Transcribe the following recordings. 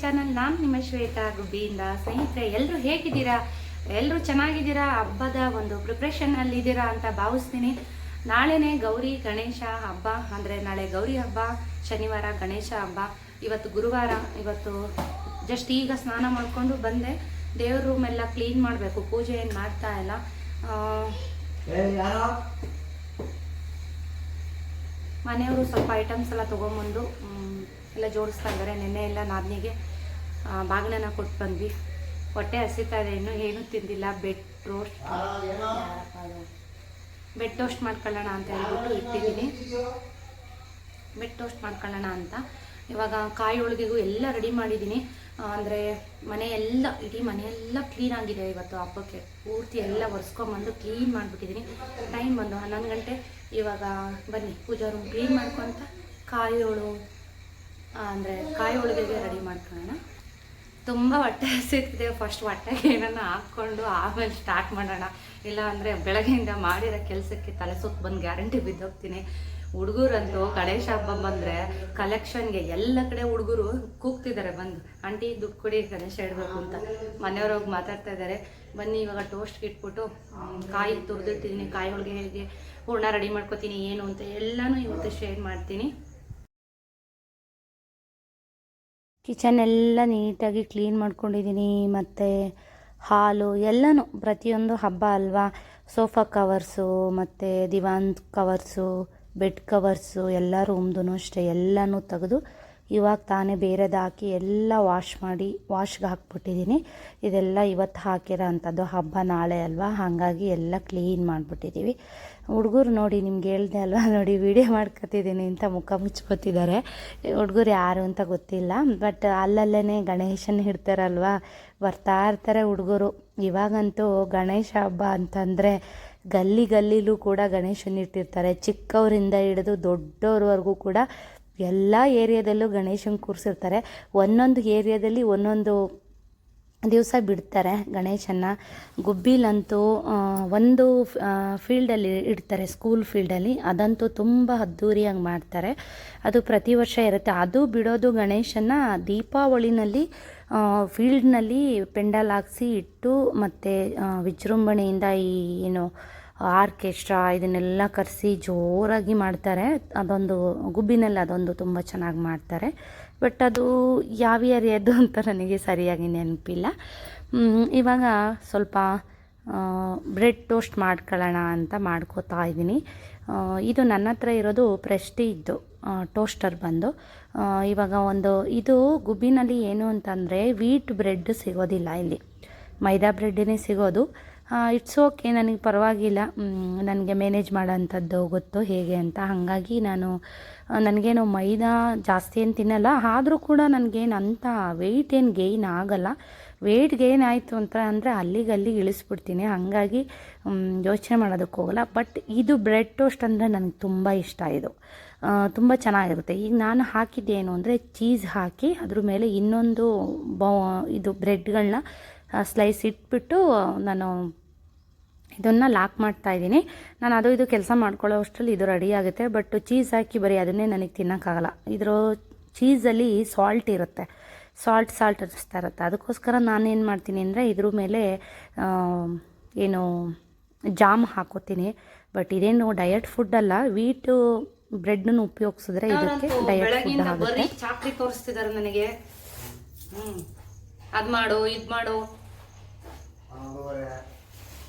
Channel ನಾನು ನಿಮ್ಮ ಶ್ವೇತಾ ಗುಬ್ಬಿಯಿಂದ. ಸ್ನೇಹಿತರೆ ಎಲ್ಲರೂ ಹೇಗಿದ್ದೀರಾ? ಎಲ್ಲರೂ ಚೆನ್ನಾಗಿದ್ದೀರಾ? ಹಬ್ಬದ ಒಂದು ಪ್ರಿಪ್ರೇಷನ್ ಅಲ್ಲಿ ಇದ್ದೀರಾ ಅಂತ ಭಾವಿಸ್ತೀನಿ. ನಾಳೆನೇ ಗೌರಿ ಗಣೇಶ ಹಬ್ಬ ಅಂದ್ರೆ ನಾಳೆ ಗೌರಿ ಹಬ್ಬ ಶನಿವಾರ ಗಣೇಶ ಹಬ್ಬ. ಇವತ್ತು ಗುರುವಾರ ಇವತ್ತು ಜಸ್ಟ್ ಈಗ ಸ್ನಾನ ಮಾಡಿಕೊಂಡು ಬಂದೆ. ದೇವ್ರ ರೂಮ್ ಎಲ್ಲ ಕ್ಲೀನ್ ಮಾಡಬೇಕು ಪೂಜೆ ಏನು ಮಾಡ್ತಾ ಇಲ್ಲ. ಆ, ಮನೆಯವರು ಸ್ವಲ್ಪ ಐಟಮ್ಸ್ ಎಲ್ಲ ತೊಗೊಂಬಂದು ಎಲ್ಲ ಜೋಡಿಸ್ತಾ ಇದ್ದಾರೆ. ನೆನ್ನೆ ಎಲ್ಲ ನಾದಿನಿಗೆ ಬಾಗಿಣನ ಕೊಟ್ಟು ಬಂದ್ವಿ. ಹೊಟ್ಟೆ ಹಸಿತಾ ಇದೆ ಇನ್ನು. ಏನೂ ತಿಂದಿಲ್ಲ. ಬೆಡ್ ರೋಸ್ಟ್ ಬೆಡ್ ಟೋಸ್ಟ್ ಮಾಡ್ಕೊಳ್ಳೋಣ ಅಂತ ಹೇಳ್ಬಿಟ್ಟು ಇಟ್ಟಿದ್ದೀನಿ. ಬೆಡ್ ಟೋಸ್ಟ್ ಮಾಡ್ಕೊಳ್ಳೋಣ ಅಂತ. ಇವಾಗ ಕಾಯಿ ಹೋಳಿಗೆಗೂ ಎಲ್ಲ ರೆಡಿ ಮಾಡಿದ್ದೀನಿ. ಅಂದರೆ ಮನೆಯೆಲ್ಲ, ಇಡೀ ಮನೆಯೆಲ್ಲ ಕ್ಲೀನ್ ಆಗಿದೆ ಇವತ್ತು ಹಬ್ಬಕ್ಕೆ. ಪೂರ್ತಿ ಎಲ್ಲ ಒರೆಸ್ಕೊಂಬಂದು ಕ್ಲೀನ್ ಮಾಡಿಬಿಟ್ಟಿದ್ದೀನಿ. ಟೈಮ್ ಬಂದು ಹನ್ನೊಂದು ಗಂಟೆ. ಇವಾಗ ಬನ್ನಿ, ಪೂಜಾ ರೂಮ್ ಕ್ಲೀನ್ ಮಾಡ್ಕೊತ ಕಾಯಿ ಹೋಳು ಅಂದರೆ ಕಾಯಿ ಹೋಳಿಗೆಗೆ ರೆಡಿ ಮಾಡ್ಕೊಳ್ಳೋಣ. ತುಂಬ ಹೊಟ್ಟೆ ಹಸಿತಿದೆ ಫಸ್ಟ್ ಹೊಟ್ಟೆಗೆ ಏನನ್ನ ಹಾಕ್ಕೊಂಡು ಆಮೇಲೆ ಸ್ಟಾರ್ಟ್ ಮಾಡೋಣ. ಇಲ್ಲ ಅಂದರೆ ಬೆಳಗ್ಗೆಯಿಂದ ಮಾಡಿರೋ ಕೆಲಸಕ್ಕೆ ತಲೆ ಸುತ್ತ ಬಂದು ಗ್ಯಾರಂಟಿ ಬಿದ್ದೋಗ್ತೀನಿ. ಹುಡುಗರಂತೂ ಗಣೇಶ ಹಬ್ಬ ಬಂದರೆ ಕಲೆಕ್ಷನ್ಗೆ ಎಲ್ಲ ಕಡೆ ಹುಡುಗರು ಕೂಗ್ತಿದ್ದಾರೆ ಬಂದು. ಆಂಟಿ, ದುಡ್ಡು ಕೊಡಿ, ಗಣೇಶ ಇಡಬೇಕು ಅಂತ. ಮನೆಯವ್ರು ಹೋಗಿ ಮಾತಾಡ್ತಾ ಇದ್ದಾರೆ. ಬನ್ನಿ, ಇವಾಗ ಟೋಸ್ಟ್ಗೆ ಇಟ್ಬಿಟ್ಟು ಕಾಯಿ ತುರಿದಿಟ್ಟಿದ್ದೀನಿ ಕಾಯಿ ಹೋಳಿಗೆ ಹೇಗೆ ಹೂರ್ಣ ರೆಡಿ ಮಾಡ್ಕೊತೀನಿ, ಏನು ಅಂತ ಎಲ್ಲನೂ ಇವತ್ತು ಶೇರ್ ಮಾಡ್ತೀನಿ. ಕಿಚನ್ ಎಲ್ಲ ನೀಟಾಗಿ ಕ್ಲೀನ್ ಮಾಡ್ಕೊಂಡಿದ್ದೀನಿ, ಮತ್ತು ಹಾಲು ಎಲ್ಲನೂ ಪ್ರತಿಯೊಂದು ಹಬ್ಬ ಅಲ್ವಾ? ಸೋಫಾ ಕವರ್ಸು, ಮತ್ತು ದಿವಾನ್ ಕವರ್ಸು, ಬೆಡ್ ಕವರ್ಸು, ಎಲ್ಲ ರೂಮ್ದು ಅಷ್ಟೇ, ಎಲ್ಲನೂ ತೆಗೆದು ಇವಾಗ ತಾನೇ ಬೇರೆದು ಹಾಕಿ ಎಲ್ಲ ವಾಶ್ ಮಾಡಿ ವಾಶ್ಗೆ ಹಾಕ್ಬಿಟ್ಟಿದ್ದೀನಿ ಇದೆಲ್ಲ ಇವತ್ತು ಹಾಕಿರೋ ಅಂಥದ್ದು ಹಬ್ಬ ನಾಳೆ ಅಲ್ವಾ? ಹಾಗಾಗಿ ಎಲ್ಲ ಕ್ಲೀನ್ ಮಾಡಿಬಿಟ್ಟಿದ್ದೀವಿ ಹುಡುಗರು ನೋಡಿ, ನಿಮ್ಗೆ ಹೇಳ್ದೆ ಅಲ್ವಾ? ನೋಡಿ ವಿಡಿಯೋ ಮಾಡ್ಕೊತಿದ್ದೀನಿ ಅಂತ ಮುಖ ಮುಚ್ಕೋತಿದ್ದಾರೆ ಹುಡುಗರು ಯಾರು ಅಂತ ಗೊತ್ತಿಲ್ಲ. ಬಟ್ ಅಲ್ಲಲ್ಲೇ ಗಣೇಶನ ಇಡ್ತಾರಲ್ವಾ? ಬರ್ತಾ ಇರ್ತಾರೆ ಹುಡುಗರು. ಇವಾಗಂತೂ ಗಣೇಶ ಹಬ್ಬ ಅಂತಂದರೆ ಗಲ್ಲಿ ಗಲ್ಲಿಲೂ ಕೂಡ ಗಣೇಶನ ಇಟ್ಟಿರ್ತಾರೆ. ಚಿಕ್ಕವರಿಂದ ಹಿಡಿದು ದೊಡ್ಡವ್ರವರೆಗೂ ಕೂಡ ಎಲ್ಲ ಏರಿಯಾದಲ್ಲೂ ಗಣೇಶನ ಕೂರಿಸಿರ್ತಾರೆ. ಒಂದೊಂದು ಏರಿಯಾದಲ್ಲಿ ಒಂದೊಂದು ದಿವಸ ಬಿಡ್ತಾರೆ ಗಣೇಶನ್ನ. ಗುಬ್ಬಿಲಂತೂ ಒಂದು ಫೀಲ್ಡಲ್ಲಿ ಇಡ್ತಾರೆ, ಸ್ಕೂಲ್ ಫೀಲ್ಡಲ್ಲಿ. ಅದಂತೂ ತುಂಬ ಅದ್ಧೂರಿಯಾಗಿ ಮಾಡ್ತಾರೆ. ಅದು ಪ್ರತಿ ವರ್ಷ ಇರುತ್ತೆ. ಅದು ಬಿಡೋದು ಗಣೇಶನ ದೀಪಾವಳಿನಲ್ಲಿ ಫೀಲ್ಡ್ನಲ್ಲಿ ಪೆಂಡಲ್ ಹಾಕ್ಸಿ ಇಟ್ಟು ಮತ್ತು ವಿಜೃಂಭಣೆಯಿಂದ ಈ, ಏನು ಆರ್ಕೆಸ್ಟ್ರಾ ಇದನ್ನೆಲ್ಲ ಕರೆಸಿ ಜೋರಾಗಿ ಮಾಡ್ತಾರೆ. ಅದೊಂದು ಗುಬ್ಬಿನಲ್ಲಿ ಅದೊಂದು ತುಂಬ ಚೆನ್ನಾಗಿ ಮಾಡ್ತಾರೆ. ಬಟ್ ಅದು ಯಾವ ಏರಿಯಾದ್ದು ಅಂತ ನನಗೆ ಸರಿಯಾಗಿ ನೆನಪಿಲ್ಲ. ಇವಾಗ ಸ್ವಲ್ಪ ಬ್ರೆಡ್ ಟೋಸ್ಟ್ ಮಾಡ್ಕೊಳ್ಳೋಣ ಅಂತ ಮಾಡ್ಕೋತಾ ಇದ್ದೀನಿ. ಇದು ನನ್ನ ಹತ್ರ ಇರೋದು ಪ್ರೆಸ್ಟೀಜ್ದು ಟೋಸ್ಟರ್ ಬಂದು. ಇವಾಗ ಒಂದು, ಇದು ಗುಬ್ಬಿನಲ್ಲಿ ಏನು ಅಂತಂದರೆ, ವೀಟ್ ಬ್ರೆಡ್ ಸಿಗೋದಿಲ್ಲ ಇಲ್ಲಿ. ಮೈದಾ ಬ್ರೆಡ್ಡೇ ಸಿಗೋದು. ಇಟ್ಸ್ ಓಕೆ ನನಗೆ ಪರವಾಗಿಲ್ಲ. ನನಗೆ ಮ್ಯಾನೇಜ್ ಮಾಡೋಂಥದ್ದು ಗೊತ್ತು, ಹೇಗೆ ಅಂತ. ಹಾಗಾಗಿ ನಾನು ನನಗೇನು ಮೈದಾ ಜಾಸ್ತಿ ಏನು ತಿನ್ನಲ್ಲ. ಆದರೂ ಕೂಡ ನನಗೇನು ಅಂಥ ವೆಯ್ಟ್ ಏನು ಗೇಯ್ನ್ ಆಗಲ್ಲ. ವೆಯ್ಟ್ ಗೇನ್ ಆಯಿತು ಅಂತ ಅಂದರೆ ಅಲ್ಲಿಗೆ ಅಲ್ಲಿಗೆ ಇಳಿಸ್ಬಿಡ್ತೀನಿ. ಹಾಗಾಗಿ ಯೋಚನೆ ಮಾಡೋದಕ್ಕೆ ಹೋಗಲ್ಲ. ಬಟ್ ಇದು ಬ್ರೆಡ್ ಟೋಸ್ಟ್ ಅಂದರೆ ನನಗೆ ತುಂಬ ಇಷ್ಟ ಇದು. ತುಂಬ ಚೆನ್ನಾಗಿರುತ್ತೆ. ಈಗ ನಾನು ಹಾಕಿದ್ದೇನು ಅಂದರೆ ಚೀಸ್ ಹಾಕಿ, ಅದ್ರ ಮೇಲೆ ಇನ್ನೊಂದು ಬೌ, ಇದು ಬ್ರೆಡ್ಗಳನ್ನ ಸ್ಲೈಸ್ ಇಟ್ಬಿಟ್ಟು ನಾನು ಇದನ್ನು ಲಾಕ್ ಮಾಡ್ತಾ ಇದ್ದೀನಿ. ನಾನು ಅದು ಇದು ಕೆಲಸ ಮಾಡ್ಕೊಳ್ಳೋ ಅಷ್ಟರಲ್ಲಿ ಇದು ರೆಡಿ ಆಗುತ್ತೆ. ಬಟ್ ಚೀಸ್ ಹಾಕಿ ಬರೀ ಅದನ್ನೇ ನನಗೆ ತಿನ್ನೋಕ್ಕಾಗಲ್ಲ. ಇದ್ರ ಚೀಸಲ್ಲಿ ಸಾಲ್ಟ್ ಇರುತ್ತೆ. ಸಾಲ್ಟ್ ಸಾಲ್ಟ್ ಅನಿಸ್ತಾ ಇರುತ್ತೆ. ಅದಕ್ಕೋಸ್ಕರ ನಾನೇನು ಮಾಡ್ತೀನಿ ಅಂದರೆ ಇದ್ರ ಮೇಲೆ ಏನು ಜಾಮ್ ಹಾಕೋತೀನಿ. ಬಟ್ ಇದೇನು ಡಯಟ್ ಫುಡ್ ಅಲ್ಲ. ವೀಟು ಬ್ರೆಡ್ನ ಉಪಯೋಗಿಸಿದ್ರೆ ಇದಕ್ಕೆ ಡಯಟ್ ಫುಡ್ ಆಗುತ್ತೆ. ಚಾಕ್ರಿ ತೋರಿಸ್ತಿದ್ದಾರೆ ನನಗೆ. ಹ್ಮ್. ಅದ್ ಮಾಡು ಇದು ಮಾಡು.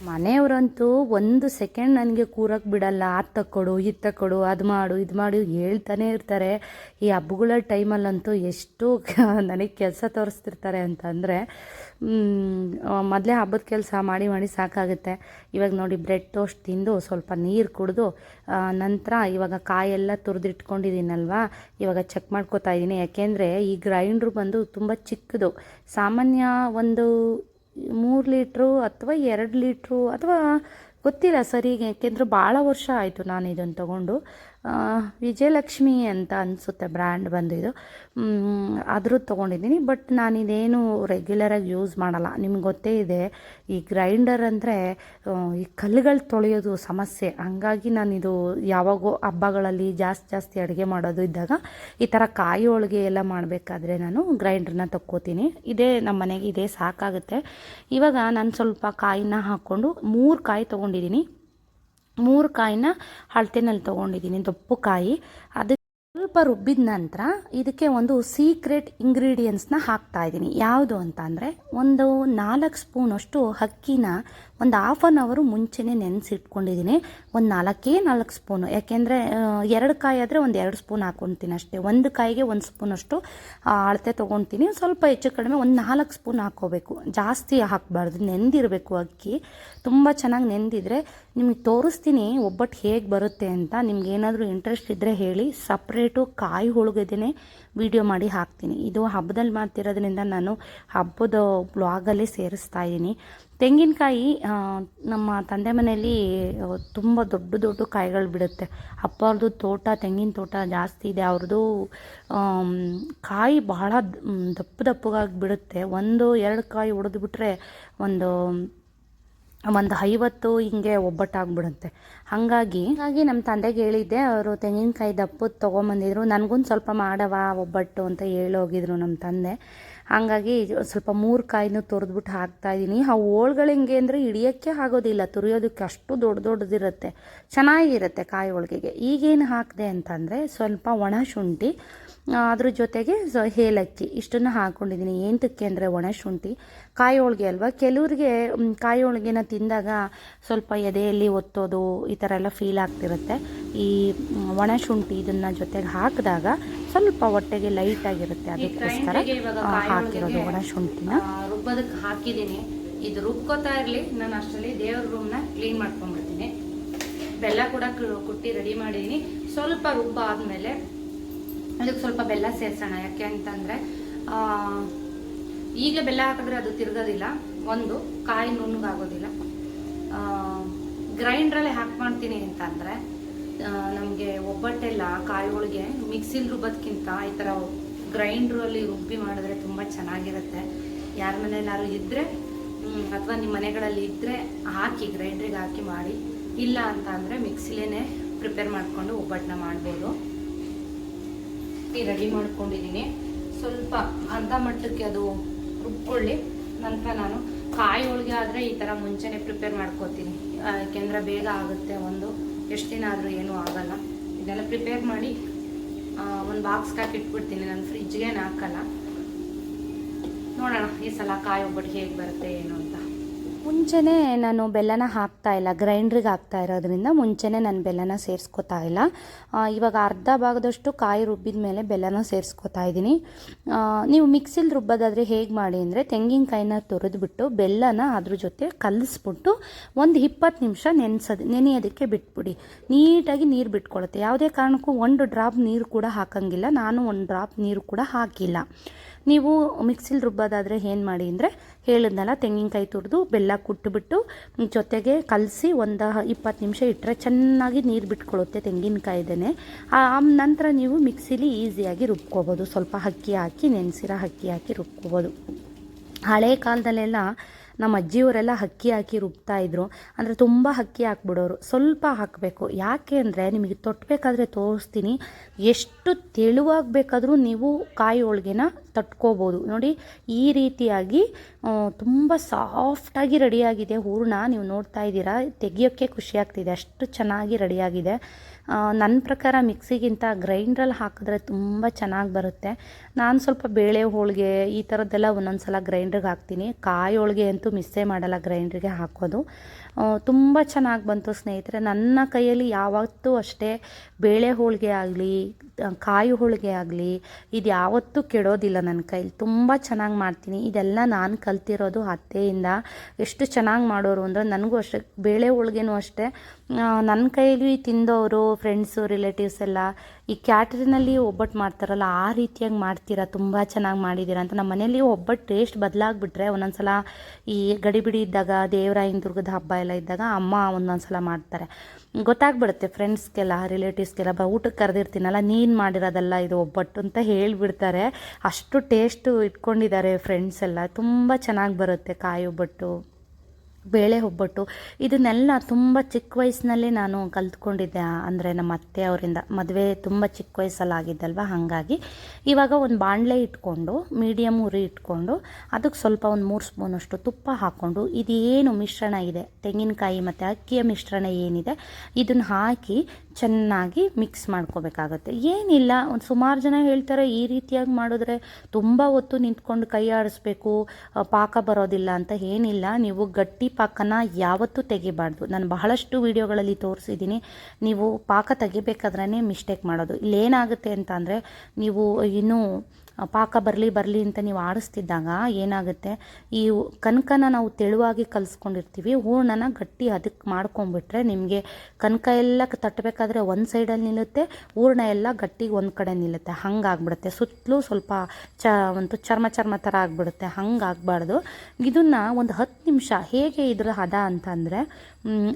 ಮನೆಯವರಂತೂ ಒಂದು ಸೆಕೆಂಡ್ ನನಗೆ ಕೂರಕ್ಕೆ ಬಿಡಲ್ಲ. ಅದು ತಕ್ಕೊಡು ಇದು ತಕ್ಕೊಡು, ಅದು ಮಾಡು, ಇದು ಮಾಡು ಹೇಳ್ತಾನೆ ಇರ್ತಾರೆ. ಈ ಹಬ್ಬಗಳ ಟೈಮಲ್ಲಂತೂ ಎಷ್ಟು ನನಗೆ ಕೆಲಸ ತೋರಿಸ್ತಿರ್ತಾರೆ ಅಂತಂದರೆ ಮೊದಲೇ ಹಬ್ಬದ ಕೆಲಸ ಮಾಡಿ ಮಾಡಿ ಸಾಕಾಗುತ್ತೆ. ಇವಾಗ ನೋಡಿ ಬ್ರೆಡ್ ಟೋಸ್ಟ್ ತಿಂದು ಸ್ವಲ್ಪ ನೀರು ಕುಡಿದು ನಂತರ ಇವಾಗ ಕಾಯೆಲ್ಲ ತುರಿದಿಟ್ಕೊಂಡಿದ್ದೀನಲ್ವಾ ಇವಾಗ ಚೆಕ್ ಮಾಡ್ಕೋತಾ ಇದ್ದೀನಿ ಯಾಕೆಂದರೆ ಈ ಗ್ರೈಂಡ್ರು ಬಂದು ತುಂಬ ಚಿಕ್ಕದು. ಸಾಮಾನ್ಯ ಒಂದು ಮೂರು ಲೀಟ್ರು ಅಥವಾ ಎರಡು ಲೀಟ್ರು ಅಥವಾ ಗೊತ್ತಿಲ್ಲ ಸರಿಗೆ ಯಾಕೆಂದ್ರೆ ಭಾಳ ವರ್ಷ ಆಯಿತು ನಾನು ಇದನ್ನು ತೊಗೊಂಡು. ವಿಜಯಲಕ್ಷ್ಮಿ ಅಂತ ಅನಿಸುತ್ತೆ ಬ್ರ್ಯಾಂಡ್ ಬಂದಿದ್ದು. ಅದ್ರದ್ದು ತೊಗೊಂಡಿದ್ದೀನಿ, ಬಟ್ ನಾನಿದೇನು ರೆಗ್ಯುಲರಾಗಿ ಯೂಸ್ ಮಾಡಲ್ಲ. ನಿಮ್ಗೆ ಗೊತ್ತೇ ಇದೆ, ಈ ಗ್ರೈಂಡರ್ ಅಂದರೆ ಈ ಕಲ್ಲುಗಳು ತೊಳೆಯೋದು ಸಮಸ್ಯೆ. ಹಂಗಾಗಿ ನಾನಿದು ಯಾವಾಗೋ ಹಬ್ಬಗಳಲ್ಲಿ ಜಾಸ್ತಿ ಜಾಸ್ತಿ ಅಡುಗೆ ಮಾಡೋದು ಇದ್ದಾಗ, ಈ ಥರ ಕಾಯಿ ಹೋಳಿಗೆ ಎಲ್ಲ ಮಾಡಬೇಕಾದ್ರೆ ನಾನು ಗ್ರೈಂಡ್ರನ್ನ ತಕ್ಕೋತೀನಿ. ಇದೇ ನಮ್ಮ ಮನೆಗೆ ಇದೇ ಸಾಕಾಗುತ್ತೆ. ಇವಾಗ ನಾನು ಸ್ವಲ್ಪ ಕಾಯಿನ ಹಾಕ್ಕೊಂಡು ಮೂರು ಕಾಯಿ ತೊಗೊಂಡಿದ್ದೀನಿ ಮೂರು ಕಾಯಿನ ಅಳತೆನಲ್ಲಿ ತೊಗೊಂಡಿದ್ದೀನಿ, ದಪ್ಪು ಕಾಯಿ. ಅದಕ್ಕೆ ಸ್ವಲ್ಪ ರುಬ್ಬಿದ ನಂತರ ಇದಕ್ಕೆ ಒಂದು ಸೀಕ್ರೆಟ್ ಇಂಗ್ರೀಡಿಯೆಂಟ್ಸ್ನ ಹಾಕ್ತಾ ಇದ್ದೀನಿ. ಯಾವುದು ಅಂತ ಅಂದರೆ ಒಂದು ನಾಲ್ಕು ಸ್ಪೂನಷ್ಟು ಅಕ್ಕಿನ ಒಂದು ಹಾಫ್ ಆನ್ ಅವರು ಮುಂಚೆನೇ ನೆನೆಸಿಟ್ಕೊಂಡಿದ್ದೀನಿ. ಒಂದು ನಾಲ್ಕೇ ನಾಲ್ಕು ಸ್ಪೂನು ಯಾಕೆಂದರೆ ಎರಡು ಕಾಯಿ ಆದರೆ ಒಂದು ಎರಡು ಸ್ಪೂನ್ ಹಾಕ್ಕೊತೀನಿ ಅಷ್ಟೇ. ಒಂದು ಕಾಯಿಗೆ ಒಂದು ಸ್ಪೂನಷ್ಟು ಅಳತೆ ತೊಗೊತೀನಿ ಸ್ವಲ್ಪ ಹೆಚ್ಚು ಕಡಿಮೆ ಒಂದು ನಾಲ್ಕು ಸ್ಪೂನ್ ಹಾಕ್ಕೋಬೇಕು ಜಾಸ್ತಿ ಹಾಕಬಾರ್ದು. ನೆಂದಿರಬೇಕು ಅಕ್ಕಿ. ತುಂಬ ಚೆನ್ನಾಗಿ ನೆಂದಿದ್ರೆ ನಿಮಗೆ ತೋರಿಸ್ತೀನಿ ಒಬ್ಬಟ್ಟು ಹೇಗೆ ಬರುತ್ತೆ ಅಂತ. ನಿಮ್ಗೆ ಏನಾದರೂ ಇಂಟ್ರೆಸ್ಟ್ ಇದ್ದರೆ ಹೇಳಿ ಸಪ್ರೇಟು ಕಾಯಿ ಹೋಳಿಗೆದೇ ವಿಡಿಯೋ ಮಾಡಿ ಹಾಕ್ತೀನಿ. ಇದು ಹಬ್ಬದಲ್ಲಿ ಮಾಡ್ತಿರೋದ್ರಿಂದ ನಾನು ಹಬ್ಬದ ಬ್ಲಾಗಲ್ಲಿ ಸೇರಿಸ್ತಾ ಇದ್ದೀನಿ. ತೆಂಗಿನಕಾಯಿ ನಮ್ಮ ತಂದೆ ಮನೆಯಲ್ಲಿ ತುಂಬ ದೊಡ್ಡ ದೊಡ್ಡ ಕಾಯಿಗಳು ಬಿಡುತ್ತೆ. ಅಪ್ಪ ಅವ್ರದ್ದು ತೋಟ, ತೆಂಗಿನ ತೋಟ ಜಾಸ್ತಿ ಇದೆ. ಅವ್ರದ್ದು ಕಾಯಿ ಬಹಳ ದಪ್ಪ ದಪ್ಪಗಾಗಿ ಬಿಡುತ್ತೆ. ಒಂದು, ಎರಡು ಕಾಯಿ ಹೊಡೆದು ಬಿಟ್ಟರೆ ಒಂದು ಒಂದು ಐವತ್ತು ಹಿಂಗೆ ಒಬ್ಬಟ್ಟಾಗ್ಬಿಡುತ್ತೆ. ಹಾಗಾಗಿ ಹಾಗಾಗಿ ನಮ್ಮ ತಂದೆಗೆ ಹೇಳಿದ್ದೆ, ಅವರು ತೆಂಗಿನಕಾಯಿ ದಪ್ಪದ ತೊಗೊಂಬಂದಿದ್ರು ನನಗೊಂದು ಸ್ವಲ್ಪ ಮಾಡವ ಒಬ್ಬಟ್ಟು ಅಂತ ಹೇಳೋಗಿದ್ರು ನಮ್ಮ ತಂದೆ. ಹಾಗಾಗಿ ಸ್ವಲ್ಪ ಮೂರು ಕಾಯಿನೂ ತುರಿದ್ಬಿಟ್ಟು ಹಾಕ್ತಾಯಿದ್ದೀನಿ ಆ ಹೋಳ್ಗಳು ಹೆಂಗೆ ಅಂದರೆ ಹಿಡಿಯೋಕ್ಕೆ ಆಗೋದಿಲ್ಲ, ತುರಿಯೋದಕ್ಕೆ ಅಷ್ಟು ದೊಡ್ಡ ದೊಡ್ಡದಿರುತ್ತೆ. ಚೆನ್ನಾಗಿರುತ್ತೆ ಕಾಯಿ ಹೋಳಿಗೆಗೆ. ಈಗೇನು ಹಾಕಿದೆ ಅಂತಂದರೆ ಸ್ವಲ್ಪ ಒಣ ಶುಂಠಿ ಅದ್ರ ಜೊತೆಗೆ ಸೊ ಏಲಕ್ಕಿ ಇಷ್ಟನ್ನು ಹಾಕ್ಕೊಂಡಿದ್ದೀನಿ ಏಂತಕ್ಕೆ ಅಂದರೆ ಒಣ ಶುಂಠಿ. ಕಾಯಿ ಹೋಳಿಗೆ ಅಲ್ವಾ? ಕೆಲವ್ರಿಗೆ ಕಾಯಿ ಹೋಳಿಗೆನ ತಿಂದಾಗ ಸ್ವಲ್ಪ ಎದೆಯಲ್ಲಿ ಒತ್ತೋದು ಈ ಥರ ಎಲ್ಲ ಫೀಲ್ ಆಗ್ತಿರುತ್ತೆ. ಈ ಒಣಶುಂಠಿ ಒಣ ಶುಂಠಿ ಇದನ್ನು ಜೊತೆಗೆ ಹಾಕಿದಾಗ ಸ್ವಲ್ಪ ಹೊಟ್ಟೆಗೆ ಲೈಟ್ ಆಗಿರುತ್ತೆ. ಅದಕ್ಕೋಸ್ಕರ ಹಾಕಿರೋದು ಒಣ ಶುಂಠಿನ. ರುಬ್ಬೋದಕ್ಕೆ ಹಾಕಿದ್ದೀನಿ. ಇದು ರುಬ್ಕೋತಾ ಇರಲಿ. ನಾನು ಅಷ್ಟರಲ್ಲಿ ದೇವ್ರ ರೂಮ್ನ ಕ್ಲೀನ್ ಮಾಡ್ಕೊಂಡ್ಬಿಡ್ತೀನಿ. ಬೆಲ್ಲ ಕೂಡ ಕುಟ್ಟಿ ರೆಡಿ ಮಾಡಿದ್ದೀನಿ. ಸ್ವಲ್ಪ ರುಬ್ಬ ಆದಮೇಲೆ ಅದಕ್ಕೆ ಸ್ವಲ್ಪ ಬೆಲ್ಲ ಸೇರಿಸೋಣ. ಯಾಕೆ ಅಂತಂದರೆ ಈಗ ಬೆಲ್ಲ ಹಾಕಿದ್ರೆ ಅದು ತಿರುಗೋದಿಲ್ಲ. ಒಂದು, ಕಾಯಿ ನುಣ್ಣಗಾಗೋದಿಲ್ಲ. ಗ್ರೈಂಡ್ರಲ್ಲಿ ಹಾಕಿ ಮಾಡ್ತೀನಿ ಅಂತಂದರೆ ನಮಗೆ ಒಬ್ಬಟ್ಟೆಲ್ಲ ಕಾಯಿಗಳಿಗೆ ಮಿಕ್ಸಿಲ್ ರುಬ್ಬೋದ್ಕಿಂತ ಈ ಥರ ಗ್ರೈಂಡ್ರಲ್ಲಿ ರುಬ್ಬಿ ಮಾಡಿದ್ರೆ ತುಂಬ ಚೆನ್ನಾಗಿರುತ್ತೆ. ಯಾರ ಮನೇಲಾದ್ರು ಇದ್ದರೆ ಅಥವಾ ನಿಮ್ಮ ಮನೆಗಳಲ್ಲಿ ಇದ್ದರೆ ಹಾಕಿ, ಗ್ರೈಂಡ್ರಿಗೆ ಹಾಕಿ ಮಾಡಿ, ಇಲ್ಲ ಅಂತ ಅಂದರೆ ಮಿಕ್ಸಿಲೇ ಪ್ರಿಪೇರ್ ಮಾಡಿಕೊಂಡು ಒಬ್ಬಟ್ಟನ್ನ ಮಾಡ್ಬೋದು. ರೆಡಿ ಮಾಡ್ಕೊಂಡಿದ್ದೀನಿ. ಸ್ವಲ್ಪ ಅರ್ಧ ಮಟ್ಟಕ್ಕೆ ಅದು ರುಬ್ಕೊಳ್ಳಿ. ನಂತರ ನಾನು ಕಾಯಿ ಹೋಳಿಗೆ ಆದರೆ ಈ ಥರ ಮುಂಚೆನೇ ಪ್ರಿಪೇರ್ ಮಾಡ್ಕೋತೀನಿ. ಯಾಕೆಂದರೆ ಯಾಕೆಂದ್ರೆ ಬೇಗ ಆಗುತ್ತೆ ಒಂದು. ಎಷ್ಟು ದಿನ ಆದರೂ ಏನೂ ಆಗಲ್ಲ. ಇದೆಲ್ಲ ಪ್ರಿಪೇರ್ ಮಾಡಿ ಒಂದು ಬಾಕ್ಸ್ ಹಾಕಿ ಇಟ್ಬಿಡ್ತೀನಿ ನಾನು ಫ್ರಿಜ್ಗೇನು ಹಾಕಲ್ಲ. ನೋಡೋಣ ಈ ಸಲ ಕಾಯಿ ಒಬ್ಬಟ್ಟು ಹೇಗೆ ಬರುತ್ತೆ ಏನು ಅಂತ. ಮುಂಚೆನೇ ನಾನು ಬೆಲ್ಲನ ಹಾಕ್ತಾ ಇಲ್ಲ, ಗ್ರೈಂಡ್ರಿಗೆ ಹಾಕ್ತಾ ಇರೋದ್ರಿಂದ ಮುಂಚೆನೇ ನಾನು ಬೆಲ್ಲನ ಸೇರಿಸ್ಕೊತಾ ಇಲ್ಲ. ಇವಾಗ ಅರ್ಧ ಭಾಗದಷ್ಟು ಕಾಯಿ ರುಬ್ಬಿದ ಮೇಲೆ ಬೆಲ್ಲನ ಸೇರಿಸ್ಕೊತಾ ಇದ್ದೀನಿ. ನೀವು ಮಿಕ್ಸಿಲಿ ರುಬ್ಬೋದಾದರೆ ಹೇಗೆ ಮಾಡಿ ಅಂದರೆ ತೆಂಗಿನಕಾಯಿನ ತುರಿದ್ಬಿಟ್ಟು ಬೆಲ್ಲನ ಅದ್ರ ಜೊತೆ ಕಲಿಸ್ಬಿಟ್ಟು ಒಂದು ಇಪ್ಪತ್ತು ನಿಮಿಷ ನೆನೆಸೋದು, ನೆನೆಯೋದಕ್ಕೆ ಬಿಟ್ಬಿಡಿ. ನೀಟಾಗಿ ನೀರು ಬಿಟ್ಕೊಳುತ್ತೆ. ಯಾವುದೇ ಕಾರಣಕ್ಕೂ ಒಂದು ಡ್ರಾಪ್ ನೀರು ಕೂಡ ಹಾಕಂಗಿಲ್ಲ. ನಾನು ಒಂದು ಡ್ರಾಪ್ ನೀರು ಕೂಡ ಹಾಕಿಲ್ಲ. ನೀವು ಮಿಕ್ಸಿಲಿ ರುಬ್ಬೋದಾದರೆ ಏನು ಮಾಡಿ ಅಂದರೆ ಹೇಳಿದ್ನಲ್ಲ, ತೆಂಗಿನಕಾಯಿ ತುರಿದು ಬೆಲ್ಲ ಕುಟ್ಟುಬಿಟ್ಟು ಜೊತೆಗೆ ಕಲಸಿ ಒಂದು ಇಪ್ಪತ್ತು ನಿಮಿಷ ಇಟ್ಟರೆ ಚೆನ್ನಾಗಿ ನೀರು ಬಿಟ್ಕೊಳ್ಳುತ್ತೆ ತೆಂಗಿನಕಾಯಿದೇ ಆ ನಂತರ ನೀವು ಮಿಕ್ಸಿಲಿ ಈಸಿಯಾಗಿ ರುಬ್ಕೋಬೋದು. ಸ್ವಲ್ಪ ಅಕ್ಕಿ ಹಾಕಿ, ನೆನೆಸಿರೋ ಅಕ್ಕಿ ಹಾಕಿ ರುಬ್ಕೋಬೋದು. ಹಳೆ ಕಾಲದಲ್ಲೆಲ್ಲ ನಮ್ಮ ಅಜ್ಜಿಯವರೆಲ್ಲ ಅಕ್ಕಿ ಹಾಕಿ ರುಬ್ತಾ ಇದ್ರು. ಅಂದರೆ ತುಂಬ ಅಕ್ಕಿ ಹಾಕ್ಬಿಡೋರು. ಸ್ವಲ್ಪ ಹಾಕಬೇಕು. ಯಾಕೆ ಅಂದರೆ ನಿಮಗೆ ತೊಟ್ಟಬೇಕಾದ್ರೆ ತೋರಿಸ್ತೀನಿ. ಎಷ್ಟು ತೆಳುವಾಗಬೇಕಾದ್ರೂ ನೀವು ಕಾಯಿ ಹೋಳಿಗೆನ ತಟ್ಕೋಬೋದು. ನೋಡಿ, ಈ ರೀತಿಯಾಗಿ ತುಂಬ ಸಾಫ್ಟಾಗಿ ರೆಡಿಯಾಗಿದೆ ಹೂರಣ ನೀವು ನೋಡ್ತಾ ಇದ್ದೀರಾ? ತೆಗಿಯೋಕ್ಕೆ ಖುಷಿ ಆಗ್ತಿದೆ. ಅಷ್ಟು ಚೆನ್ನಾಗಿ ರೆಡಿಯಾಗಿದೆ ನನ್ನ ಪ್ರಕಾರ ಮಿಕ್ಸಿಗಿಂತ ಗ್ರೈಂಡ್ರಲ್ಲಿ ಹಾಕಿದ್ರೆ ತುಂಬ ಚೆನ್ನಾಗಿ ಬರುತ್ತೆ. ನಾನು ಸ್ವಲ್ಪ ಬೇಳೆ ಹೋಳಿಗೆ ಈ ಥರದ್ದೆಲ್ಲ ಒಂದೊಂದು ಸಲ ಗ್ರೈಂಡ್ರಿಗೆ ಹಾಕ್ತೀನಿ. ಕಾಯಿ ಹೋಳಿಗೆ ಅಂತೂ ಮಿಸ್ಸೇ ಮಾಡಲ್ಲ ಗ್ರೈಂಡ್ರಿಗೆ ಹಾಕೋದು. ತುಂಬ ಚೆನ್ನಾಗಿ ಬಂತು ಸ್ನೇಹಿತರೆ. ನನ್ನ ಕೈಯಲ್ಲಿ ಯಾವತ್ತೂ ಅಷ್ಟೇ ಬೇಳೆ ಹೋಳಿಗೆ ಆಗಲಿ ಕಾಯಿ ಹೋಳಿಗೆ ಆಗಲಿ, ಇದು ಯಾವತ್ತೂ ಕೆಡೋದಿಲ್ಲ ನನ್ನ ಕೈಲಿ. ತುಂಬ ಚೆನ್ನಾಗಿ ಮಾಡ್ತೀನಿ. ಇದೆಲ್ಲ ನಾನು ಕಲ್ತಿರೋದು ಅತ್ತೆಯಿಂದ. ಎಷ್ಟು ಚೆನ್ನಾಗಿ ಮಾಡೋರು ಅಂದರೆ ನನಗೂ ಅಷ್ಟೇ. ಬೇಳೆ ಹೋಳಿಗೆನೂ ಅಷ್ಟೇ. ನನ್ನ ಕೈಯಲ್ಲಿ ತಿಂದವರು ಫ್ರೆಂಡ್ಸು ರಿಲೇಟಿವ್ಸ್ ಎಲ್ಲ ಈ ಕ್ಯಾಟ್ರಿನಲ್ಲಿ ಒಬ್ಬಟ್ಟು ಮಾಡ್ತಾರಲ್ಲ, ಆ ರೀತಿಯಾಗಿ ಮಾಡ್ತೀರಾ, ತುಂಬ ಚೆನ್ನಾಗಿ ಮಾಡಿದ್ದೀರಾ ಅಂತ. ನಮ್ಮ ಮನೇಲಿ ಒಬ್ಬಟ್ಟು ಟೇಸ್ಟ್ ಬದಲಾಗ್ಬಿಟ್ರೆ ಒಂದೊಂದು ಸಲ ಈ ಗಡಿಬಿಡಿ ಇದ್ದಾಗ ದೇವರಾಯನ ದುರ್ಗದ ಹಬ್ಬ ಎಲ್ಲ ಇದ್ದಾಗ ಅಮ್ಮ ಒಂದೊಂದು ಸಲ ಮಾಡ್ತಾರೆ. ಗೊತ್ತಾಗ್ಬಿಡುತ್ತೆ ಫ್ರೆಂಡ್ಸ್ಗೆಲ್ಲ ರಿಲೇಟಿವ್ಸ್ಗೆಲ್ಲ ಬ, ಊಟಕ್ಕೆ ಕರೆದಿರ್ತೀನಲ್ಲ, ನೀನು ಮಾಡಿರೋದಲ್ಲ ಇದು ಒಬ್ಬಟ್ಟು ಅಂತ ಹೇಳಿಬಿಡ್ತಾರೆ. ಅಷ್ಟು ಟೇಸ್ಟು ಇಟ್ಕೊಂಡಿದ್ದಾರೆ ಫ್ರೆಂಡ್ಸ್ ಎಲ್ಲ. ತುಂಬ ಚೆನ್ನಾಗಿ ಬರುತ್ತೆ ಕಾಯಿ ಒಬ್ಬಟ್ಟು. ಬೇಳೆ ಒಬ್ಬಟ್ಟು. ಇದನ್ನೆಲ್ಲ ತುಂಬ ಚಿಕ್ಕ ವಯಸ್ಸಿನಲ್ಲಿ ನಾನು ಕಲ್ತ್ಕೊಂಡಿದ್ದೆ, ಅಂದರೆ ನಮ್ಮ ಅತ್ತೆ ಅವರಿಂದ. ಮದುವೆ ತುಂಬ ಚಿಕ್ಕ ವಯಸ್ಸಲ್ಲಿ ಆಗಿದ್ದಲ್ವ ಹಾಗಾಗಿ. ಇವಾಗ ಒಂದು ಬಾಣಲೆ ಇಟ್ಕೊಂಡು ಮೀಡಿಯಮ್ ಉರಿ ಇಟ್ಕೊಂಡು ಅದಕ್ಕೆ ಸ್ವಲ್ಪ ಒಂದು ಮೂರು ಸ್ಪೂನಷ್ಟು ತುಪ್ಪ ಹಾಕ್ಕೊಂಡು ಇದೇನು ಮಿಶ್ರಣ ಇದೆ? ತೆಂಗಿನಕಾಯಿ ಮತ್ತು ಅಕ್ಕಿಯ ಮಿಶ್ರಣ ಏನಿದೆ? ಇದನ್ನು ಹಾಕಿ ಚೆನ್ನಾಗಿ ಮಿಕ್ಸ್ ಮಾಡ್ಕೋಬೇಕಾಗತ್ತೆ. ಏನಿಲ್ಲ, ಒಂದು ಸುಮಾರು ಜನ ಹೇಳ್ತಾರೆ, ಈ ರೀತಿಯಾಗಿ ಮಾಡಿದ್ರೆ ತುಂಬ ಹೊತ್ತು ನಿಂತ್ಕೊಂಡು ಕೈ ಆಡಿಸ್ಬೇಕು ಪಾಕ ಬರೋದಿಲ್ಲ ಅಂತ ಏನಿಲ್ಲ. ನೀವು ಗಟ್ಟಿ ಪಾಕನ ಯಾವತ್ತೂ ತೆಗಿಬಾರ್ದು. ನಾನು ಬಹಳಷ್ಟು ವಿಡಿಯೋಗಳಲ್ಲಿ ತೋರಿಸಿದ್ದೀನಿ. ನೀವು ಪಾಕ ತೆಗಿಬೇಕಾದ್ರೆ ಮಿಸ್ಟೇಕ್ ಮಾಡೋದು. ಇಲ್ಲೇನಾಗುತ್ತೆ ಅಂತ ಅಂದರೆ, ನೀವು ಇನ್ನೂ ಪಾಕ ಬರಲಿ ಬರಲಿ ಅಂತ ನೀವು ಆಡಿಸ್ತಿದ್ದಾಗ ಏನಾಗುತ್ತೆ? ಈ ಕನಕನ ನಾವು ತೆಳುವಾಗಿ ಕಲಿಸ್ಕೊಂಡಿರ್ತೀವಿ, ಹೂರ್ಣನ ಗಟ್ಟಿ ಅದಕ್ಕೆ ಮಾಡ್ಕೊಂಡ್ಬಿಟ್ರೆ ನಿಮಗೆ ಕನಕ ಎಲ್ಲ ತಟ್ಟಬೇಕಾದ್ರೆ ಒಂದು ಸೈಡಲ್ಲಿ ನಿಲ್ಲುತ್ತೆ, ಹೂರ್ಣ ಎಲ್ಲ ಗಟ್ಟಿಗೆ ಒಂದು ಕಡೆ ನಿಲ್ಲುತ್ತೆ. ಹಂಗಾಗ್ಬಿಡುತ್ತೆ. ಸುತ್ತಲೂ ಸ್ವಲ್ಪ ಚ, ಒಂದು ಚರ್ಮ ಚರ್ಮ ಥರ ಆಗಿಬಿಡುತ್ತೆ. ಹಂಗಾಗಬಾರ್ದು. ಇದನ್ನು ಒಂದು ಹತ್ತು ನಿಮಿಷ ಹೇಗೆ ಇದರ ಹದ ಅಂತಂದರೆ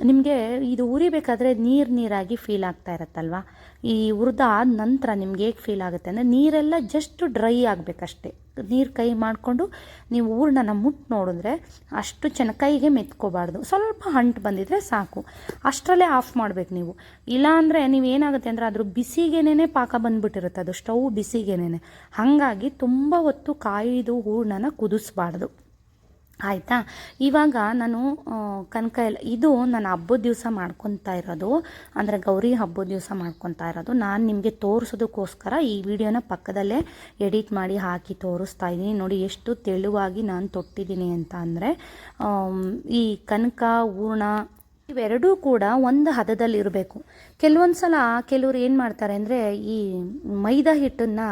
ನಿಮಗೆ ಇದು ಉರಿಬೇಕಾದ್ರೆ ನೀರು ನೀರಾಗಿ ಫೀಲ್ ಆಗ್ತಾ ಇರತ್ತಲ್ವ? ಈ ಹುರಿದಾದ ನಂತರ ನಿಮ್ಗೆ ಹೇಗೆ ಫೀಲ್ ಆಗುತ್ತೆ ಅಂದರೆ ನೀರೆಲ್ಲ ಜಸ್ಟ್ ಡ್ರೈ ಆಗಬೇಕಷ್ಟೆ. ನೀರು ಕೈ ಮಾಡಿಕೊಂಡು ನೀವು ಹೂರ್ಣನ ಮುಟ್ಟು ನೋಡಿದ್ರೆ ಅಷ್ಟು ಚೆನ್ನಾಗಿ ಕೈಗೆ ಮೆತ್ಕೋಬಾರ್ದು. ಸ್ವಲ್ಪ ಅಂಟು ಬಂದಿದ್ರೆ ಸಾಕು. ಅಷ್ಟರಲ್ಲೇ ಆಫ್ ಮಾಡಬೇಕು ನೀವು. ಇಲ್ಲಾಂದರೆ ನೀವು ಏನಾಗುತ್ತೆ ಅಂದರೆ ಅದ್ರ ಬಿಸಿಗೆನೇ ಪಾಕ ಬಂದ್ಬಿಟ್ಟಿರುತ್ತೆ. ಅದು ಸ್ಟವ್ ಬಿಸಿಗೆನೇ ಹಾಗಾಗಿ ತುಂಬ ಹೊತ್ತು ಕಾಯಿದು ಹೂರ್ಣನ ಕುದಿಸ್ಬಾರ್ದು. ಆಯಿತಾ? ಇವಾಗ ನಾನು ಕನಕ ಎಲ್ಲ ಇದು ನಾನು ಹಬ್ಬದ ದಿವಸ ಮಾಡ್ಕೊತಾ ಇರೋದು. ಅಂದರೆ ಗೌರಿ ಹಬ್ಬದ ದಿವಸ ಮಾಡ್ಕೊತಾ ಇರೋದು. ನಾನು ನಿಮಗೆ ತೋರಿಸೋದಕ್ಕೋಸ್ಕರ ಈ ವಿಡಿಯೋನ ಪಕ್ಕದಲ್ಲೇ ಎಡಿಟ್ ಮಾಡಿ ಹಾಕಿ ತೋರಿಸ್ತಾ ಇದ್ದೀನಿ. ನೋಡಿ, ಎಷ್ಟು ತೆಳುವಾಗಿ ನಾನು ತೊಟ್ಟಿದ್ದೀನಿ ಅಂತ ಅಂದರೆ ಈ ಕನಕ, ಹೂರ್ಣ, ಇವೆರಡೂ ಕೂಡ ಒಂದು ಹದದಲ್ಲಿ ಇರಬೇಕು. ಕೆಲವೊಂದು ಸಲ ಕೆಲವರು ಏನು ಮಾಡ್ತಾರೆ ಅಂದರೆ ಈ ಮೈದಾ ಹಿಟ್ಟನ್ನು